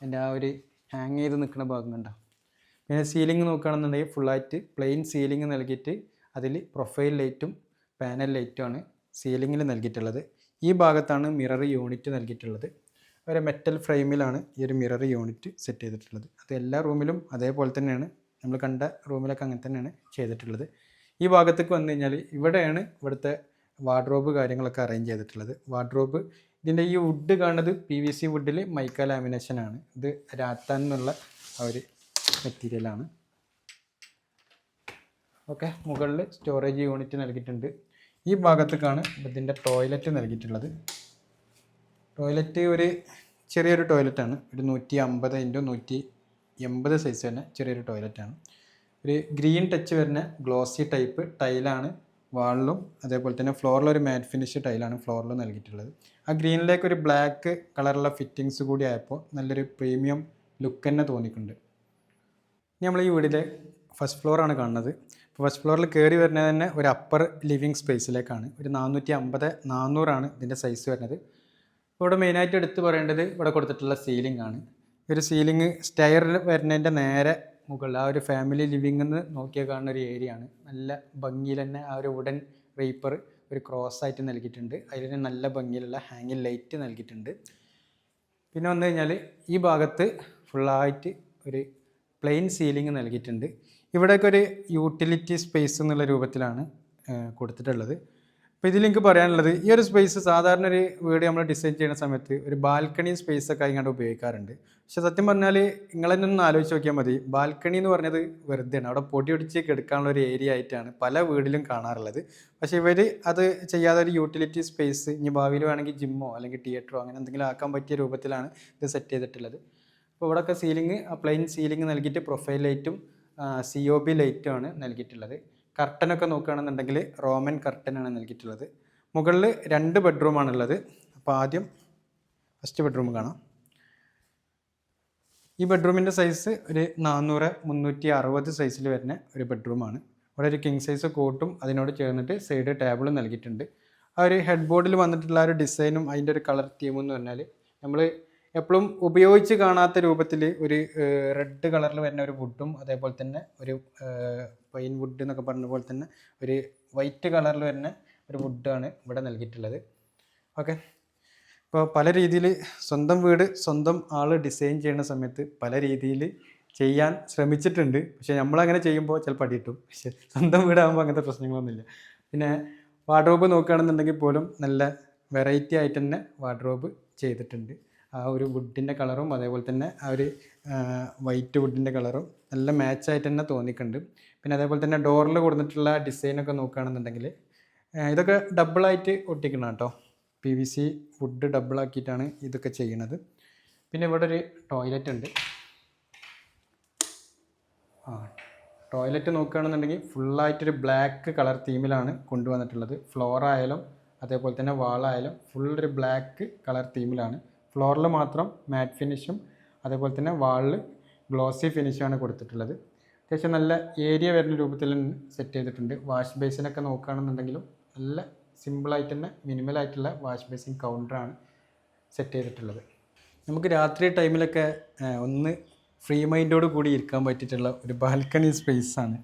അതിന്റെ ആ ഒരു ഹാങ് ചെയ്ത് നിൽക്കുന്ന ഭാഗം കണ്ടോ? പിന്നെ സീലിംഗ് നോക്കുകയാണെന്നുണ്ടെങ്കിൽ ഫുള്ളായിട്ട് പ്ലെയിൻ സീലിംഗ് നൽകിയിട്ട് അതിൽ പ്രൊഫൈൽ ലൈറ്റും പാനൽ ലൈറ്റുമാണ് സീലിങ്ങിൽ നൽകിയിട്ടുള്ളത്. ഈ ഭാഗത്താണ് മിറർ യൂണിറ്റ് നൽകിയിട്ടുള്ളത്. ഒരു മെറ്റൽ ഫ്രെയിമിലാണ് ഈ ഒരു മിറർ യൂണിറ്റ് സെറ്റ് ചെയ്തിട്ടുള്ളത്. അത് എല്ലാ റൂമിലും അതേപോലെ തന്നെയാണ്. നമ്മൾ കണ്ട റൂമിലൊക്കെ അങ്ങനെ തന്നെയാണ് ചെയ്തിട്ടുള്ളത്. ഈ ഭാഗത്തേക്ക് വന്നു കഴിഞ്ഞാൽ ഇവിടെയാണ് ഇവിടുത്തെ വാർഡ്രോബ് കാര്യങ്ങളൊക്കെ അറേഞ്ച് ചെയ്തിട്ടുള്ളത്. വാർഡ്രോബ് ഇതിന്റെ ഈ വുഡ് കാണുന്നത് പി വി സി വുഡിൽ മൈക്ക ലാമിനേഷൻ ആണ്. ഇത് രാത്താൻ എന്നുള്ള ഒരു മെറ്റീരിയലാണ് ഓക്കെ മുകളിൽ സ്റ്റോറേജ് യൂണിറ്റ് നൽകിയിട്ടുണ്ട്. ഈ ഭാഗത്തേക്കാണ് ഇതിന്റെ ടോയ്ലറ്റ് നൽകിയിട്ടുള്ളത്. ടോയ്ലറ്റ് ഒരു ചെറിയൊരു ടോയ്ലറ്റാണ്. ഒരു നൂറ്റി അമ്പത് ഇന്റു നൂറ്റി എൺപത് സൈസ് തന്നെ ചെറിയൊരു ടോയ്ലറ്റാണ്. ഒരു ഗ്രീൻ ടച്ച് വരുന്ന ഗ്ലോസി ടൈപ്പ് ടൈലാണ് വാളിലും അതേപോലെ തന്നെ ഫ്ലോറിൽ ഒരു മാറ്റ് ഫിനിഷ് ടൈലാണ് ഫ്ലോറിൽ നൽകിയിട്ടുള്ളത്. ആ ഗ്രീനിലേക്ക് ഒരു ബ്ലാക്ക് കളറുള്ള ഫിറ്റിങ്സ് കൂടി ആയപ്പോൾ നല്ലൊരു പ്രീമിയം ലുക്ക് തന്നെ തോന്നിയിട്ടുണ്ട്. ഇനി നമ്മൾ ഈ വീടിലെ ഫസ്റ്റ് ഫ്ലോറാണ് കാണുന്നത്. ഫസ്റ്റ് ഫ്ലോറിൽ കയറി വരുന്നത് തന്നെ ഒരു അപ്പർ ലിവിങ് സ്പേസിലേക്കാണ് ഒരു നാനൂറ്റി അമ്പത് നാനൂറാണ് ഇതിന്റെ സൈസ് വരുന്നത്. ഇപ്പോൾ ഇവിടെ മെയിനായിട്ട് എടുത്തു പറയേണ്ടത് ഇവിടെ കൊടുത്തിട്ടുള്ള സീലിംഗ് ആണ്. ഒരു സീലിംഗ് സ്റ്റയർ വരുന്നതിന്റെ നേരെ മുകളിൽ ആ ഒരു ഫാമിലി ലിവിംഗ് എന്ന് നോക്കിയാൽ കാണുന്ന ഒരു ഏരിയ ആണ്. നല്ല ഭംഗിയിൽ തന്നെ ആ ഒരു വുഡൻ റീപ്പർ ഒരു ക്രോസ് ആയിട്ട് നൽകിയിട്ടുണ്ട്. അതിൽ നല്ല ഭംഗിയിലുള്ള ഹാങ്ങിങ് ലൈറ്റ് നൽകിയിട്ടുണ്ട്. പിന്നെ വന്നു കഴിഞ്ഞാൽ ഈ ഭാഗത്ത് ഫുള്ളായിട്ട് ഒരു പ്ലെയിൻ സീലിംഗ് നൽകിയിട്ടുണ്ട്. ഇവിടെയൊക്കെ ഒരു യൂട്ടിലിറ്റി സ്പേസ് എന്നുള്ള രൂപത്തിലാണ് കൊടുത്തിട്ടുള്ളത്. അപ്പോൾ ഇതിൽ എനിക്ക് പറയാനുള്ളത് ഈ ഒരു സ്പേസ് സാധാരണ ഒരു വീട് നമ്മൾ ഡിസൈൻ ചെയ്യുന്ന സമയത്ത് ഒരു ബാൽക്കണി സ്പേസ് ഒക്കെ ഇങ്ങോട്ട് ഉപയോഗിക്കാറുണ്ട്. പക്ഷെ സത്യം പറഞ്ഞാൽ നിങ്ങൾ തന്നെ ഒന്ന് ആലോചിച്ച് നോക്കിയാൽ മതി. ബാൽക്കണി എന്ന് പറഞ്ഞത് വെറുതെയാണ്. അവിടെ പൊടി ഒടിച്ച് കിടക്കാനുള്ള ഒരു ഏരിയ ആയിട്ടാണ് പല വീടിലും കാണാറുള്ളത്. പക്ഷേ ഇവർ അത് ചെയ്യാതെ ഒരു യൂട്ടിലിറ്റി സ്പേസ് ഇനി ഭാവിയിൽ വേണമെങ്കിൽ ജിമ്മോ അല്ലെങ്കിൽ തിയേറ്ററോ അങ്ങനെ എന്തെങ്കിലും ആക്കാൻ പറ്റിയ രൂപത്തിലാണ് ഇത് സെറ്റ് ചെയ്തിട്ടുള്ളത്. അപ്പോൾ ഇവിടെയൊക്കെ സീലിംഗ് പ്ലെയിൻ സീലിംഗ് നൽകിയിട്ട് പ്രൊഫൈൽ ലൈറ്റും സി ഒ ബി ലൈറ്റുമാണ് നൽകിയിട്ടുള്ളത്. കർട്ടനൊക്കെ നോക്കുകയാണെന്നുണ്ടെങ്കിൽ റോമൻ കർട്ടനാണ് നൽകിയിട്ടുള്ളത്. മുകളിൽ രണ്ട് ബെഡ്റൂമാണുള്ളത്. അപ്പോൾ ആദ്യം ഫസ്റ്റ് ബെഡ്റൂം കാണാം. ഈ ബെഡ്റൂമിന്റെ സൈസ് ഒരു നാനൂറ് മുന്നൂറ്റി അറുപത് സൈസിൽ വരുന്ന ഒരു ബെഡ്റൂമാണ്. ഇവിടെ ഒരു കിങ് സൈസ് കോട്ടും അതിനോട് ചേർന്നിട്ട് സൈഡ് ടേബിളും നൽകിയിട്ടുണ്ട്. ആ ഒരു ഹെഡ് ബോർഡിൽ വന്നിട്ടുള്ള ഒരു ഡിസൈനും അതിന്റെ ഒരു കളർ തീമും എന്ന് പറഞ്ഞാൽ നമ്മൾ എപ്പോഴും ഉപയോഗിച്ച് കാണാത്ത രൂപത്തിൽ ഒരു റെഡ് കളറിൽ വരുന്ന ഒരു വുഡും അതേപോലെ തന്നെ ഒരു പൈൻ വുഡ് എന്നൊക്കെ പറഞ്ഞ പോലെ തന്നെ ഒരു വൈറ്റ് കളറിൽ വരുന്ന ഒരു വുഡാണ് ഇവിടെ നൽകിയിട്ടുള്ളത്. ഓക്കെ ഇപ്പോൾ പല രീതിയിൽ സ്വന്തം വീട് സ്വന്തം ആൾ ഡിസൈൻ ചെയ്യുന്ന സമയത്ത് പല രീതിയിൽ ചെയ്യാൻ ശ്രമിച്ചിട്ടുണ്ട്. പക്ഷേ നമ്മളങ്ങനെ ചെയ്യുമ്പോൾ ചിലപ്പോൾ അടിയിട്ടും. പക്ഷേ സ്വന്തം വീടാകുമ്പോൾ അങ്ങനത്തെ പ്രശ്നങ്ങളൊന്നുമില്ല. പിന്നെ വാർഡ്രോബ് നോക്കുകയാണെന്നുണ്ടെങ്കിൽ പോലും നല്ല വെറൈറ്റി ആയിട്ട് തന്നെ വാർഡ്രോബ് ചെയ്തിട്ടുണ്ട്. ആ ഒരു വുഡിന്റെ കളറും അതേപോലെ തന്നെ ആ ഒരു വൈറ്റ് വുഡിന്റെ കളറും നല്ല മാച്ചായിട്ട് തന്നെ തോന്നിക്കുന്നുണ്ട് പിന്നെ അതേപോലെ തന്നെ ഡോറിൽ കൊടുത്തിട്ടുള്ള ഡിസൈനൊക്കെ നോക്കുകയാണെന്നുണ്ടെങ്കിൽ ഇതൊക്കെ ഡബിളായിട്ട് ഒട്ടിക്കണം കേട്ടോ. പി വി സി വുഡ് ഡബിളാക്കിയിട്ടാണ് ഇതൊക്കെ ചെയ്യണത്. പിന്നെ ഇവിടെ ഒരു ടോയ്ലറ്റ് ഉണ്ട്. ആ ടോയ്ലറ്റ് നോക്കുകയാണെന്നുണ്ടെങ്കിൽ ഫുള്ളായിട്ടൊരു ബ്ലാക്ക് കളർ തീമിലാണ് കൊണ്ടുവന്നിട്ടുള്ളത്. ഫ്ലോറായാലും അതേപോലെ തന്നെ വാളായാലും ഫുൾ ഒരു ബ്ലാക്ക് കളർ തീമിലാണ് ഫ്ലോറിൽ മാത്രം മാറ്റ് ഫിനിഷും അതേപോലെ തന്നെ വാളിൽ ഗ്ലോസി ഫിനിഷുമാണ് കൊടുത്തിട്ടുള്ളത്. അത്യാവശ്യം നല്ല ഏരിയ വരുന്ന രൂപത്തിൽ സെറ്റ് ചെയ്തിട്ടുണ്ട്. വാഷ് ബേസിനൊക്കെ നോക്കുകയാണെന്നുണ്ടെങ്കിലും നല്ല സിമ്പിളായിട്ട് തന്നെ മിനിമലായിട്ടുള്ള വാഷ് ബേസിൻ കൗണ്ടറാണ് സെറ്റ് ചെയ്തിട്ടുള്ളത്. നമുക്ക് രാത്രി ടൈമിലൊക്കെ ഒന്ന് ഫ്രീ മൈൻഡോട് കൂടി ഇരിക്കാൻ പറ്റിയിട്ടുള്ള ഒരു ബാൽക്കണി സ്പേസാണ്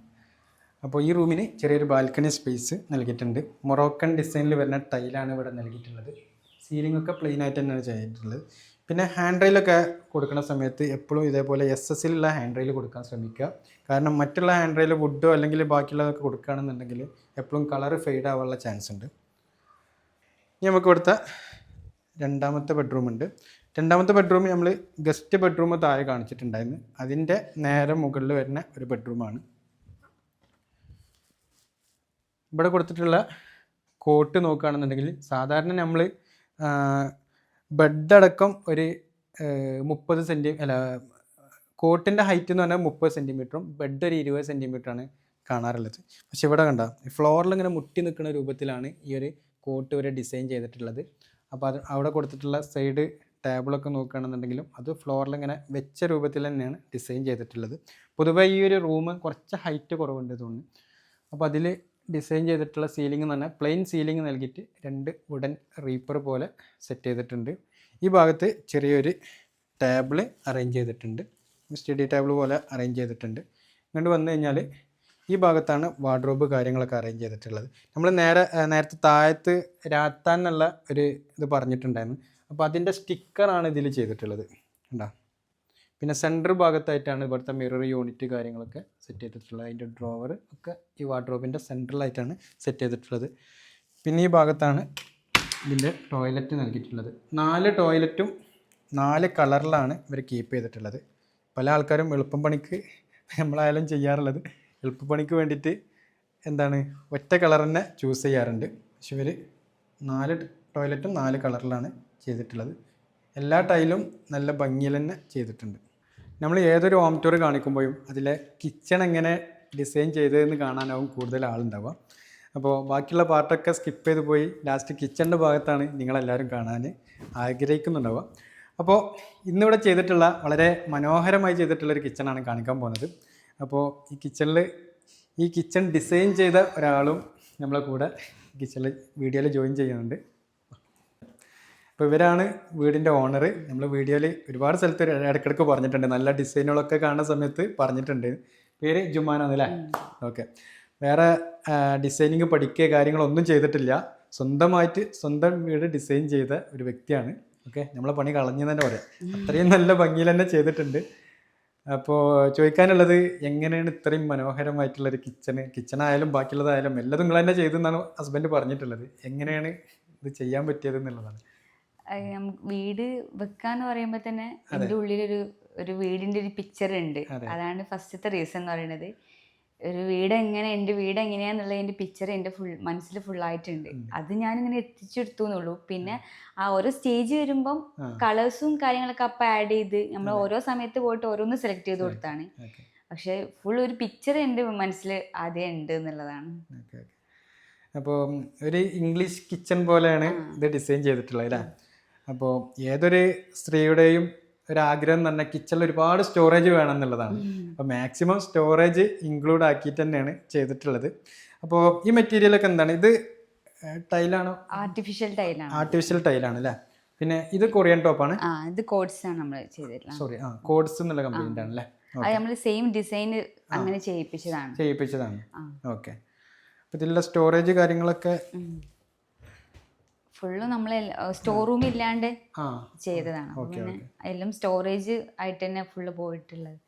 അപ്പോൾ ഈ റൂമിന് ചെറിയൊരു ബാൽക്കണി സ്പേസ് നൽകിയിട്ടുണ്ട്. മൊറോക്കൻ ഡിസൈനിൽ വരുന്ന ടൈലാണ് ഇവിടെ നൽകിയിട്ടുള്ളത്. സീലിംഗ് ഒക്കെ പ്ലെയിൻ ആയിട്ട് തന്നെയാണ് ചെയ്തിട്ടുള്ളത്. പിന്നെ ഹാൻഡ് റെയിലൊക്കെ കൊടുക്കുന്ന സമയത്ത് എപ്പോഴും ഇതേപോലെ എസ് എസ് ഉള്ള ഹാൻഡ് റെയിൽ കൊടുക്കാൻ ശ്രമിക്കുക. കാരണം മറ്റുള്ള ഹാൻഡ് റെയിൽ വുഡോ അല്ലെങ്കിൽ ബാക്കിയുള്ളതൊക്കെ കൊടുക്കുകയാണെന്നുണ്ടെങ്കിൽ എപ്പോഴും കളർ ഫെയ്ഡ് ആവാനുള്ള ചാൻസ് ഉണ്ട്. ഇനി നമുക്ക് ഇവിടുത്തെ രണ്ടാമത്തെ ബെഡ്റൂം ഉണ്ട്. രണ്ടാമത്തെ ബെഡ്റൂം നമ്മൾ ഗസ്റ്റ് ബെഡ്റൂം താഴെ കാണിച്ചിട്ടുണ്ടായിരുന്നു. അതിന്റെ നേരെ മുകളിൽ വരുന്ന ഒരു ബെഡ്റൂമാണ് ഇവിടെ കൊടുത്തിട്ടുള്ള കോട്ട് നോക്കുകയാണെന്നുണ്ടെങ്കിൽ സാധാരണ നമ്മൾ ബെഡ് അടക്കം ഒരു മുപ്പത് സെന്റി അല്ല കോട്ടിന്റെ ഹൈറ്റ് എന്ന് പറഞ്ഞാൽ മുപ്പത് സെന്റിമീറ്ററും ബെഡ് ഒരു ഇരുപത് സെന്റിമീറ്ററാണ് കാണാറുള്ളത്. പക്ഷെ ഇവിടെ കണ്ട ഫ്ലോറിൽ ഇങ്ങനെ മുട്ടി നിൽക്കുന്ന രൂപത്തിലാണ് ഈ ഒരു കോട്ട് ഒരു ഡിസൈൻ ചെയ്തിട്ടുള്ളത്. അപ്പോൾ അത് അവിടെ കൊടുത്തിട്ടുള്ള സൈഡ് ടേബിളൊക്കെ നോക്കുകയാണെന്നുണ്ടെങ്കിലും അത് ഫ്ലോറിൽ ഇങ്ങനെ വെച്ച രൂപത്തിൽ തന്നെയാണ് ഡിസൈൻ ചെയ്തിട്ടുള്ളത്. പൊതുവേ ഈ ഒരു റൂം കുറച്ച് ഹൈറ്റ് കുറവുണ്ട് തോന്നുന്നു. അപ്പോൾ അതിൽ ഡിസൈൻ ചെയ്തിട്ടുള്ള സീലിംഗ് തന്നെ പ്ലെയിൻ സീലിംഗ് നൽകിയിട്ട് രണ്ട് വുഡൻ റീപ്പർ പോലെ സെറ്റ് ചെയ്തിട്ടുണ്ട്. ഈ ഭാഗത്ത് ചെറിയൊരു ടേബിൾ അറേഞ്ച് ചെയ്തിട്ടുണ്ട്. സ്റ്റഡി ടേബിൾ പോലെ അറേഞ്ച് ചെയ്തിട്ടുണ്ട്. ഇങ്ങോട്ട് വന്നു കഴിഞ്ഞാൽ ഈ ഭാഗത്താണ് വാർഡ്രോബ് കാര്യങ്ങളൊക്കെ അറേഞ്ച് ചെയ്തിട്ടുള്ളത്. നമ്മൾ നേരെ നേരത്തെ താഴത്ത് രാത്താൻ എന്നുള്ള ഒരു ഇത് പറഞ്ഞിട്ടുണ്ടായിരുന്നു. അപ്പോൾ അതിന്റെ സ്റ്റിക്കറാണ് ഇതിൽ ചെയ്തിട്ടുള്ളത്. ഉണ്ടാ പിന്നെ സെന്റർ ഭാഗത്തായിട്ടാണ് ഇവിടുത്തെ മിറർ യൂണിറ്റ് കാര്യങ്ങളൊക്കെ സെറ്റ് ചെയ്തിട്ടുള്ളത്. അതിന്റെ ഡ്രോവർ ഒക്കെ ഈ വാർഡ്രോബിന്റെ സെൻട്രലായിട്ടാണ് സെറ്റ് ചെയ്തിട്ടുള്ളത്. പിന്നെ ഈ ഭാഗത്താണ് ഇതിന്റെ ടോയ്ലറ്റ് നൽകിയിട്ടുള്ളത്. നാല് ടോയ്ലറ്റും നാല് കളറിലാണ് ഇവർ കീപ്പ് ചെയ്തിട്ടുള്ളത്. പല ആൾക്കാരും എളുപ്പം പണിക്ക് നമ്മളായാലും ചെയ്യാറുള്ളത്. എളുപ്പപ്പണിക്ക് വേണ്ടിയിട്ട് എന്താണ് ഒറ്റ കളർ തന്നെ ചൂസ് ചെയ്യാറുണ്ട്. പക്ഷെ ഇവർ നാല് ടോയ്ലറ്റും നാല് കളറിലാണ് ചെയ്തിട്ടുള്ളത്. എല്ലാ ടൈലും നല്ല ഭംഗിയിൽ തന്നെ ചെയ്തിട്ടുണ്ട്. നമ്മൾ ഏതൊരു ഹോം ടൂർ കാണിക്കുമ്പോഴും അതിലെ കിച്ചൺ എങ്ങനെ ഡിസൈൻ ചെയ്തതെന്ന് കാണാനാവും കൂടുതൽ ആളുണ്ടാവുക. അപ്പോൾ ബാക്കിയുള്ള പാർട്ടൊക്കെ സ്കിപ്പ് ചെയ്ത് പോയി ലാസ്റ്റ് കിച്ചണിന്റെ ഭാഗത്താണ് നിങ്ങളെല്ലാവരും കാണാൻ ആഗ്രഹിക്കുന്നുണ്ടാവുക. അപ്പോൾ ഇന്നിവിടെ ചെയ്തിട്ടുള്ള വളരെ മനോഹരമായി ചെയ്തിട്ടുള്ള ഒരു കിച്ചണാണ് കാണിക്കാൻ പോകുന്നത്. അപ്പോൾ ഈ കിച്ചണിൽ ഈ കിച്ചൺ ഡിസൈൻ ചെയ്ത ഒരാളും നമ്മളെ കൂടെ കിച്ചണിൽ വീഡിയോയിൽ ജോയിൻ ചെയ്യുന്നുണ്ട്. അപ്പോൾ ഇവരാണ് വീടിന്റെ ഓണർ നമ്മൾ വീഡിയോയിൽ ഒരുപാട് സ്ഥലത്ത് ഇടയ്ക്കിടയ്ക്ക് പറഞ്ഞിട്ടുണ്ട്. നല്ല ഡിസൈനുകളൊക്കെ കാണുന്ന സമയത്ത് പറഞ്ഞിട്ടുണ്ട്. പേര് ജുമാനാണ് അല്ലേ? ഓക്കെ. വേറെ ഡിസൈനിങ് പഠിക്കുക കാര്യങ്ങളൊന്നും ചെയ്തിട്ടില്ല. സ്വന്തമായിട്ട് സ്വന്തം വീട് ഡിസൈൻ ചെയ്ത ഒരു വ്യക്തിയാണ്. ഓക്കെ. നമ്മളെ പണി കളഞ്ഞു തന്നെ പറയാം. അത്രയും നല്ല ഭംഗിയിൽ തന്നെ ചെയ്തിട്ടുണ്ട്. അപ്പോൾ ചോദിക്കാനുള്ളത് എങ്ങനെയാണ് ഇത്രയും മനോഹരമായിട്ടുള്ള ഒരു കിച്ചണ്? കിച്ചണായാലും ബാക്കിയുള്ളതായാലും എല്ലാം നിങ്ങൾ തന്നെ ചെയ്തെന്നാണ് ഹസ്ബൻഡ് പറഞ്ഞിട്ടുള്ളത്. എങ്ങനെയാണ് ഇത് ചെയ്യാൻ പറ്റിയത് എന്നുള്ളതാണ്. വീട് വെക്കാന്ന് പറയുമ്പോൾ തന്നെ എന്റെ ഉള്ളിലൊരു ഒരു വീടിന്റെ ഒരു പിക്ചർ ഉണ്ട്. അതാണ് ഫസ്റ്റത്തെ റീസൺ എന്ന് പറയുന്നത് ഒരു വീട് എങ്ങനെ എന്റെ വീട് എങ്ങനെയാന്നുള്ളതിന്റെ പിക്ചർ എന്റെ ഫുൾ മനസ്സിൽ ഫുൾ ആയിട്ടുണ്ട്. അത് ഞാൻ ഇങ്ങനെ എത്തിച്ചെടുത്തു എന്നുള്ളൂ പിന്നെ ആ ഓരോ സ്റ്റേജ് വരുമ്പം കളേഴ്സും കാര്യങ്ങളൊക്കെ അപ്പം ആഡ് ചെയ്ത് നമ്മൾ ഓരോ സമയത്ത് പോയിട്ട് ഓരോന്ന് സെലക്ട് ചെയ്ത് കൊടുത്താണ്. പക്ഷെ ഫുൾ ഒരു പിക്ചർ എന്റെ മനസ്സിൽ ആദ്യം ഉണ്ട് എന്നുള്ളതാണ്. അപ്പോൾ ഒരു ഇംഗ്ലീഷ് കിച്ചൺ പോലെയാണ് ഇത് ഡിസൈൻ ചെയ്തിട്ടുള്ളത് അല്ലേ? അപ്പോൾ ഏതൊരു സ്ത്രീയുടെയും ഒരു ആഗ്രഹം തന്നെ കിച്ചണിൽ ഒരുപാട് സ്റ്റോറേജ് വേണം എന്നുള്ളതാണ്. അപ്പോൾ മാക്സിമം സ്റ്റോറേജ് ഇൻക്ലൂഡ് ആക്കിയിട്ട് തന്നെയാണ് ചെയ്തിട്ടുള്ളത്. അപ്പോൾ ഈ മെറ്റീരിയലൊക്കെ എന്താണ്? ഇത് ടൈലാണോ ആർട്ടിഫിഷ്യൽ ടൈലാണ് ആർട്ടിഫിഷ്യൽ ടൈലാണ് അല്ലേ? പിന്നെ ഇത് കൊറിയൻ ടോപ്പാണ് ഇത് കോഡ്സ് ആണ് നമ്മൾ ചെയ്തിട്ടുള്ളത്. സോറി ആ കോഡ്സ് എന്നുള്ള കംപ്ലൈന്റ് ആണ് അല്ലേ? അത് നമ്മൾ സെയിം ഡിസൈൻ അങ്ങനെ ചെയ്യിപ്പിച്ചതാണ്. ചെയ്യിപ്പിച്ചതാണ്. ഓക്കേ ഓക്കെ അപ്പോൾ ഇതിലുള്ള സ്റ്റോറേജ് കാര്യങ്ങളൊക്കെ ഫുള്ള് നമ്മൾ സ്റ്റോർ റൂം ഇല്ലാണ്ട് ചെയ്തതാണ്. പിന്നെ എല്ലാം സ്റ്റോറേജ് ആയിട്ട് തന്നെ ഫുള്ള് പോയിട്ടുള്ളത്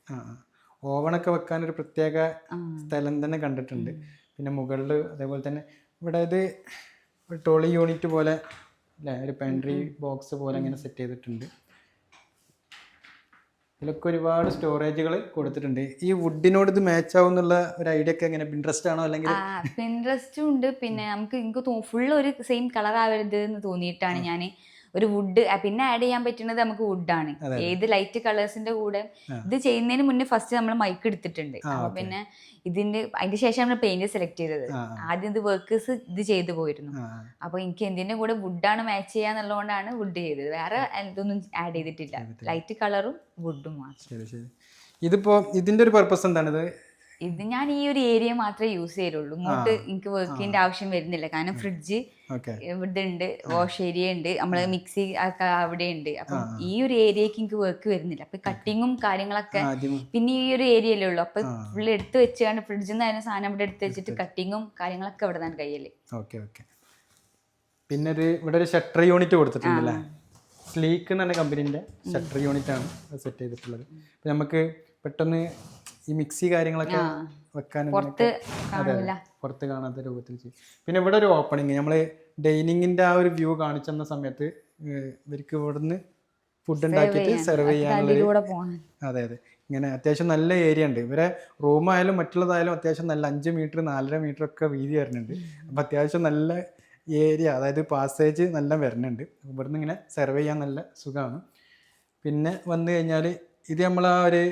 ഓവണൊക്കെ വെക്കാൻ ഒരു പ്രത്യേക സ്ഥലം തന്നെ കണ്ടിട്ടുണ്ട്. പിന്നെ മുകളിൽ അതേപോലെ തന്നെ ഇവിടെ ഇത് ടോളി യൂണിറ്റ് പോലെ അല്ലേ? ഒരു പെൻട്രി ബോക്സ് പോലെ അങ്ങനെ സെറ്റ് ചെയ്തിട്ടുണ്ട്. ഇതിലൊക്കെ ഒരുപാട് സ്റ്റോറേജുകൾ കൊടുത്തിട്ടുണ്ട്. ഈ വുഡിനോട് ഇത് മാച്ച് ആവും എന്നുള്ള ഒരു ഐഡിയ ഒക്കെ എങ്ങനെ? ഇൻട്രസ്റ്റ് ആണോ അല്ലെങ്കിൽ പിൻട്രസ്റ്റും ഉണ്ട്. പിന്നെ നമുക്ക് എനിക്ക് ഫുൾ ഒരു സെയിം കളർ ആവരുത് എന്ന് തോന്നിയിട്ടാണ് ഞാൻ ഒരു വുഡ് പിന്നെ ആഡ് ചെയ്യാൻ പറ്റുന്നത് നമുക്ക് വുഡാണ് ഏത് ലൈറ്റ് കളേഴ്സിന്റെ കൂടെ ഇത് ചെയ്യുന്നതിന് മുന്നേ ഫസ്റ്റ് നമ്മൾ മൈക്ക് എടുത്തിട്ടുണ്ട്. അപ്പൊ പിന്നെ ഇതിന്റെ അതിന്റെ ശേഷം നമ്മൾ പെയിന്റ് സെലക്ട് ചെയ്തത്. ആദ്യം ഇത് വർക്കേഴ്സ് ഇത് ചെയ്തു പോയിരുന്നു. അപ്പൊ എനിക്ക് എന്തിന്റെ കൂടെ വുഡാണ് മാച്ച് ചെയ്യാന്നുള്ളതുകൊണ്ടാണ് വുഡ് ചെയ്തത്. വേറെ ഇതൊന്നും ആഡ് ചെയ്തിട്ടില്ല. ലൈറ്റ് കളറും വുഡും മാത്രം. ഇതിപ്പോ ഇതിന്റെ ഒരു പർപ്പസ് എന്താണ് ഇത് ഞാൻ ഈ ഒരു ഏരിയ മാത്രമേ യൂസ് ചെയ്യുള്ളൂ ഇങ്ങോട്ട് എനിക്ക് വർക്കിന്റെ ആവശ്യം വരുന്നില്ല. കാരണം ഫ്രിഡ്ജ് ഇവിടെ ഉണ്ട് വാഷ് ഏരിയ ഉണ്ട്. നമ്മൾ മിക്സി ഒക്കെ അവിടെ ഉണ്ട് അപ്പം ഈ ഒരു ഏരിയക്ക് എനിക്ക് വർക്ക് വരുന്നില്ല. അപ്പൊ കട്ടിങ്ങും കാര്യങ്ങളൊക്കെ പിന്നെ ഈ ഒരു ഏരിയയിലേ ഉള്ളൂ. അപ്പൊ ഫുള്ള് എടുത്ത് വെച്ചാണ് ഫ്രിഡ്ജിൽ നിന്ന് സാധനം ഇവിടെ എടുത്ത് വെച്ചിട്ട് കട്ടിങ്ങും കാര്യങ്ങളൊക്കെ ഇവിടെ നിന്നാണ് കയ്യിൽ. പിന്നെ ഒരു ഇവിടെ ഒരു ഷട്ടർ യൂണിറ്റ് കൊടുത്തിട്ടുണ്ടല്ലേ സ്ലീക്ക് എന്ന് പറഞ്ഞ കമ്പനീന്റെ ഷട്ടർ യൂണിറ്റ് ആണ് സെറ്റ് ചെയ്തിട്ടുള്ളത്. നമുക്ക് പെട്ടെന്ന് ഈ മിക്സി കാര്യങ്ങളൊക്കെ വെക്കാൻ പുറത്ത് കാണാത്ത രൂപത്തിൽ ചെയ്യും. പിന്നെ ഇവിടെ ഒരു ഓപ്പണിങ് നമ്മൾ ഡൈനിങ്ങിന്റെ ആ ഒരു വ്യൂ കാണിച്ചെന്ന സമയത്ത് ഇവർക്ക് ഇവിടുന്ന് ഫുഡ് ഉണ്ടാക്കിയിട്ട് സെർവ് ചെയ്യാനുള്ള അതെ അതെ. ഇങ്ങനെ അത്യാവശ്യം നല്ല ഏരിയ ഉണ്ട്. ഇവരെ റൂമായാലും മറ്റുള്ളതായാലും അത്യാവശ്യം നല്ല അഞ്ച് മീറ്റർ നാലര മീറ്റർ ഒക്കെ വീതി വരുന്നുണ്ട്. അപ്പം അത്യാവശ്യം നല്ല ഏരിയ അതായത് പാസേജ് നല്ല വരുന്നുണ്ട്. ഇവിടുന്ന് ഇങ്ങനെ സെർവ് ചെയ്യാൻ നല്ല സുഖമാണ്. പിന്നെ വന്നു കഴിഞ്ഞാൽ ഇത് നമ്മൾ ആ ഒരു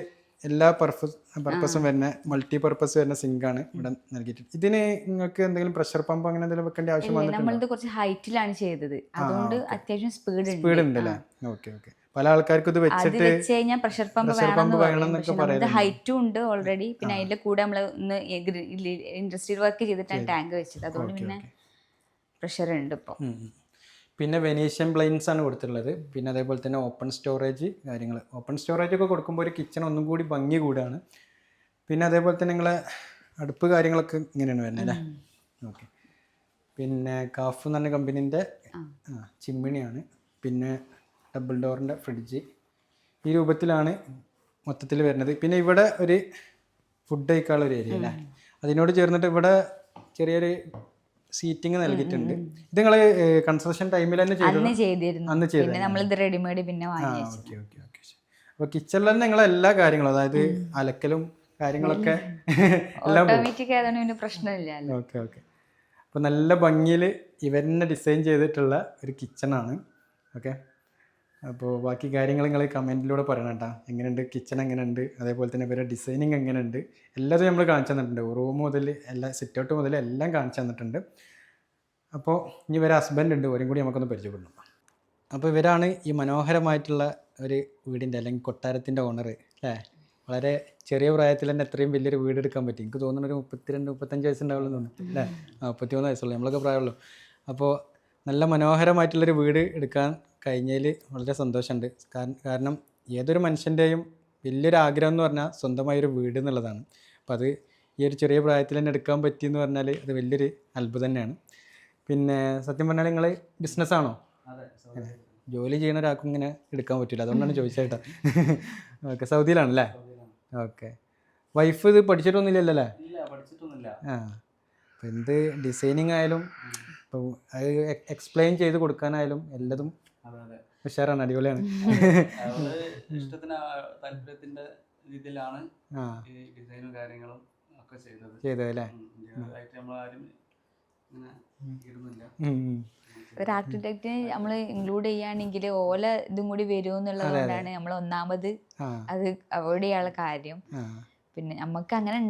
എല്ലാ പർപ്പസ് പർപ്പസും വരുന്ന മൾട്ടി പർപ്പസ് വരുന്ന സിങ്കാണ് ഇവിടെ നൽകിയിട്ടുണ്ട് ഇതിന് നിങ്ങൾക്ക് എന്തെങ്കിലും പ്രഷർ പമ്പ് അങ്ങനെ എന്തെങ്കിലും വെക്കേണ്ട ആവശ്യം വന്നിട്ടുണ്ട്? കുറച്ച് ഹൈറ്റിലാണ് ചെയ്തത്. അതുകൊണ്ട് അത്യാവശ്യം സ്പീഡ് ഉണ്ട്. സ്പീഡ് ഉണ്ട് അല്ലേ ഓക്കെ ഓക്കെ പല ആൾക്കാർക്കും ഇത് വെച്ചിട്ട് വെച്ച് കഴിഞ്ഞാൽ പ്രഷർ പമ്പ് വേണം ഹൈറ്റും ഉണ്ട് ഓൾറെഡി പിന്നെ അതിന്റെ കൂടെ നമ്മൾ ഇന്ന് ഇൻഡസ്ട്രിയൽ വർക്ക് ചെയ്തിട്ടാണ് ടാങ്ക് വെച്ചത്. അതുകൊണ്ട് പിന്നെ പ്രഷർ ഉണ്ട് ഇപ്പോൾ ഉം. പിന്നെ വെനീഷ്യൻ ബ്ലൈൻസ് ആണ് കൊടുത്തിട്ടുള്ളത്. പിന്നെ അതേപോലെ തന്നെ ഓപ്പൺ സ്റ്റോറേജ് കാര്യങ്ങൾ. ഓപ്പൺ സ്റ്റോറേജ് ഒക്കെ കൊടുക്കുമ്പോൾ ഒരു കിച്ചൺ ഒന്നും കൂടി ഭംഗി കൂടാണ്. പിന്നെ അതേപോലെ തന്നെ നിങ്ങളെ അടുപ്പ് കാര്യങ്ങളൊക്കെ ഇങ്ങനെയാണ് വരുന്നത് അല്ലേ? ഓക്കെ പിന്നെ കാഫ് എന്ന് പറഞ്ഞ കമ്പനീന്റെ ചിമ്മിണിയാണ്. പിന്നെ ഡബിൾ ഡോറിന്റെ ഫ്രിഡ്ജ് ഈ രൂപത്തിലാണ് മൊത്തത്തിൽ വരുന്നത്. പിന്നെ ഇവിടെ ഒരു ഫുഡ് കഴിക്കാനുള്ള ഒരു ഏരിയ അല്ലേ? അതിനോട് ചേർന്നിട്ട് ഇവിടെ ചെറിയൊരു സീറ്റിംഗ് നൽകിയിട്ടുണ്ട്. ഇത് നിങ്ങൾ കൺസ്ട്രക്ഷൻ ടൈമിൽ തന്നെ അന്ന് ചെയ്തിരുന്നു. അന്ന് ചെയ്തു പിന്നെ നമ്മളിത് റെഡിമെയ്ഡ് പിന്നെ വാങ്ങി ഓക്കെ ഓക്കെ ഓക്കെ അപ്പോൾ കിച്ചണിൽ തന്നെ നിങ്ങൾ എല്ലാ കാര്യങ്ങളും അതായത് അലക്കലും കാര്യങ്ങളൊക്കെ ഓട്ടോമാറ്റിക് ആയതുകൊണ്ട് പിന്നെ പ്രശ്നമില്ല ഓക്കെ ഓക്കെ. അപ്പോൾ നല്ല ഭംഗിയിൽ ഇവരെന്നെ ഡിസൈൻ ചെയ്തിട്ടുള്ള ഒരു കിച്ചണാണ് ഓക്കെ. അപ്പോൾ ബാക്കി കാര്യങ്ങൾ നിങ്ങൾ കമന്റിലൂടെ പറയണം കേട്ടോ എങ്ങനെയുണ്ട്? കിച്ചൺ എങ്ങനെയുണ്ട്? അതേപോലെ തന്നെ വേറെ ഡിസൈനിങ് എങ്ങനെയുണ്ട്? എല്ലാതും നമ്മൾ കാണിച്ചു തന്നിട്ടുണ്ട്. റൂം മുതൽ എല്ലാ സിറ്റ് ഔട്ട് മുതൽ എല്ലാം കാണിച്ചു തന്നിട്ടുണ്ട്. അപ്പോൾ ഇനി ഇവരെ ഹസ്ബൻഡ് ഉണ്ട്. ഒരും കൂടി നമുക്കൊന്ന് പരിചയപ്പെടണം അപ്പോൾ ഇവരാണ് ഈ മനോഹരമായിട്ടുള്ള ഒരു വീടിന്റെ അല്ലെങ്കിൽ കൊട്ടാരത്തിന്റെ ഓണർ അല്ലേ വളരെ ചെറിയ പ്രായത്തിൽ തന്നെ എത്രയും വലിയൊരു വീട് എടുക്കാൻ പറ്റി. എനിക്ക് തോന്നുന്നു ഒരു മുപ്പത്തിരണ്ട് മുപ്പത്തഞ്ച് വയസ്സുണ്ടാവുള്ളൂ തോന്നുന്നു. അല്ലേ മുപ്പത്തിമൂന്ന് വയസ്സുള്ളൂ. നമ്മളൊക്കെ പ്രായമുള്ളൂ. അപ്പോൾ നല്ല മനോഹരമായിട്ടുള്ളൊരു വീട് എടുക്കാൻ കഴിഞ്ഞതിൽ വളരെ സന്തോഷമുണ്ട്. കാരണം ഏതൊരു മനുഷ്യന്റെയും വലിയൊരു ആഗ്രഹം എന്ന് പറഞ്ഞാൽ സ്വന്തമായൊരു വീട് എന്നുള്ളതാണ്. അപ്പോൾ അത് ഈ ഒരു ചെറിയ പ്രായത്തിൽ തന്നെ എടുക്കാൻ പറ്റിയെന്ന് പറഞ്ഞാൽ അത് വലിയൊരു അത്ഭുതം തന്നെയാണ്. പിന്നെ സത്യം പറഞ്ഞാൽ നിങ്ങൾ ബിസിനസ്സാണോ ജോലി ചെയ്യുന്ന ഒരാൾക്കും ഇങ്ങനെ എടുക്കാൻ പറ്റില്ല. അതുകൊണ്ടാണ് ചോദിച്ചേട്ടാ ഓക്കെ സൗദിയിലാണല്ലേ? ഓക്കെ. വൈഫ് ഇത് പഠിച്ചിട്ടൊന്നുമില്ലല്ലോ ആ. അപ്പം എന്ത് ഡിസൈനിങ് ആയാലും ഇപ്പോൾ അത് എക്സ്പ്ലെയിൻ ചെയ്ത് കൊടുക്കാനായാലും എല്ലാതും ഉഷാറാണ് അടിപൊളിയാണ്. ഇഷ്ടത്തിന് താല്പര്യത്തിന്റെ രീതിയിലാണ് ഈ ഡിസൈനും കാര്യങ്ങളും ഒക്കെ ചെയ്തത്. ചെയ്തതല്ലേ? നമ്മളാരും. ഒരു ആർക്കിടെക്റ്റിനെ നമ്മൾ ഇൻക്ലൂഡ് ചെയ്യുകയാണെങ്കിൽ ഓല ഇതും കൂടി വരും എന്നുള്ളത് കൊണ്ടാണ് നമ്മൾ ഒന്നാമത് അത് അവോയ്ഡ് ചെയ്യാനുള്ള കാര്യം. പിന്നെ നമുക്ക് അങ്ങനെ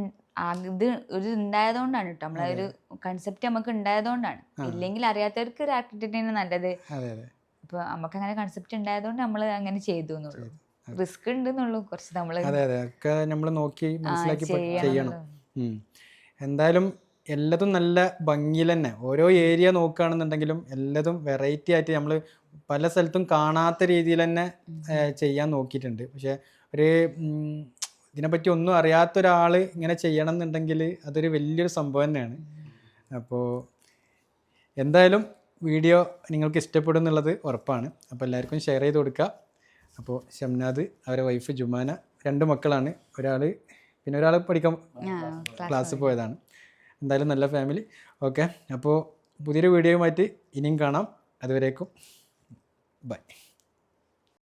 ഇത് ഒരു ഉണ്ടായതുകൊണ്ടാണ് കേട്ടോ നമ്മളെ ഒരു കൺസെപ്റ്റ് നമുക്ക് ഉണ്ടായതുകൊണ്ടാണ് ഇല്ലെങ്കിൽ അറിയാത്തവർക്ക് ഒരു ആർക്കിടെക്റ്റിന് നല്ലത്. അപ്പൊ നമുക്ക് അങ്ങനെ കൺസെപ്റ്റ് ഉണ്ടായതുകൊണ്ട് നമ്മൾ അങ്ങനെ ചെയ്തു എന്നുള്ളൂ. റിസ്ക് ഉണ്ടെന്നുള്ളൂ കുറച്ച് നമ്മൾ അതെ അതെ. ഒക്കെ നമ്മൾ നോക്കി മനസ്സിലാക്കി ചെയ്യണം എന്തായാലും എല്ലാതും നല്ല ഭംഗിയിൽ തന്നെ ഓരോ ഏരിയ നോക്കുകയാണെന്നുണ്ടെങ്കിലും എല്ലാതും വെറൈറ്റി ആയിട്ട് നമ്മൾ പല സ്ഥലത്തും കാണാത്ത രീതിയിൽ തന്നെ ചെയ്യാൻ നോക്കിയിട്ടുണ്ട്. പക്ഷേ ഒരു ഇതിനെപ്പറ്റി ഒന്നും അറിയാത്ത ഒരാൾ ഇങ്ങനെ ചെയ്യണം എന്നുണ്ടെങ്കിൽ അതൊരു വലിയൊരു സംഭവം തന്നെയാണ്. അപ്പോൾ എന്തായാലും വീഡിയോ നിങ്ങൾക്ക് ഇഷ്ടപ്പെടും എന്നുള്ളത് ഉറപ്പാണ്. അപ്പോൾ എല്ലാവർക്കും ഷെയർ ചെയ്ത് കൊടുക്കുക. അപ്പോൾ ഷംനാദ് അവരെ വൈഫ് ജുമാന രണ്ട് മക്കളാണ്. ഒരാൾ പിന്നെ ഒരാൾ പഠിക്കാൻ ക്ലാസ്സിൽ പോയതാണ്. എന്തായാലും നല്ല ഫാമിലി. ഓക്കെ അപ്പോൾ പുതിയൊരു വീഡിയോയുമായിട്ട് ഇനിയും കാണാം. അതുവരേക്കും. ബൈ.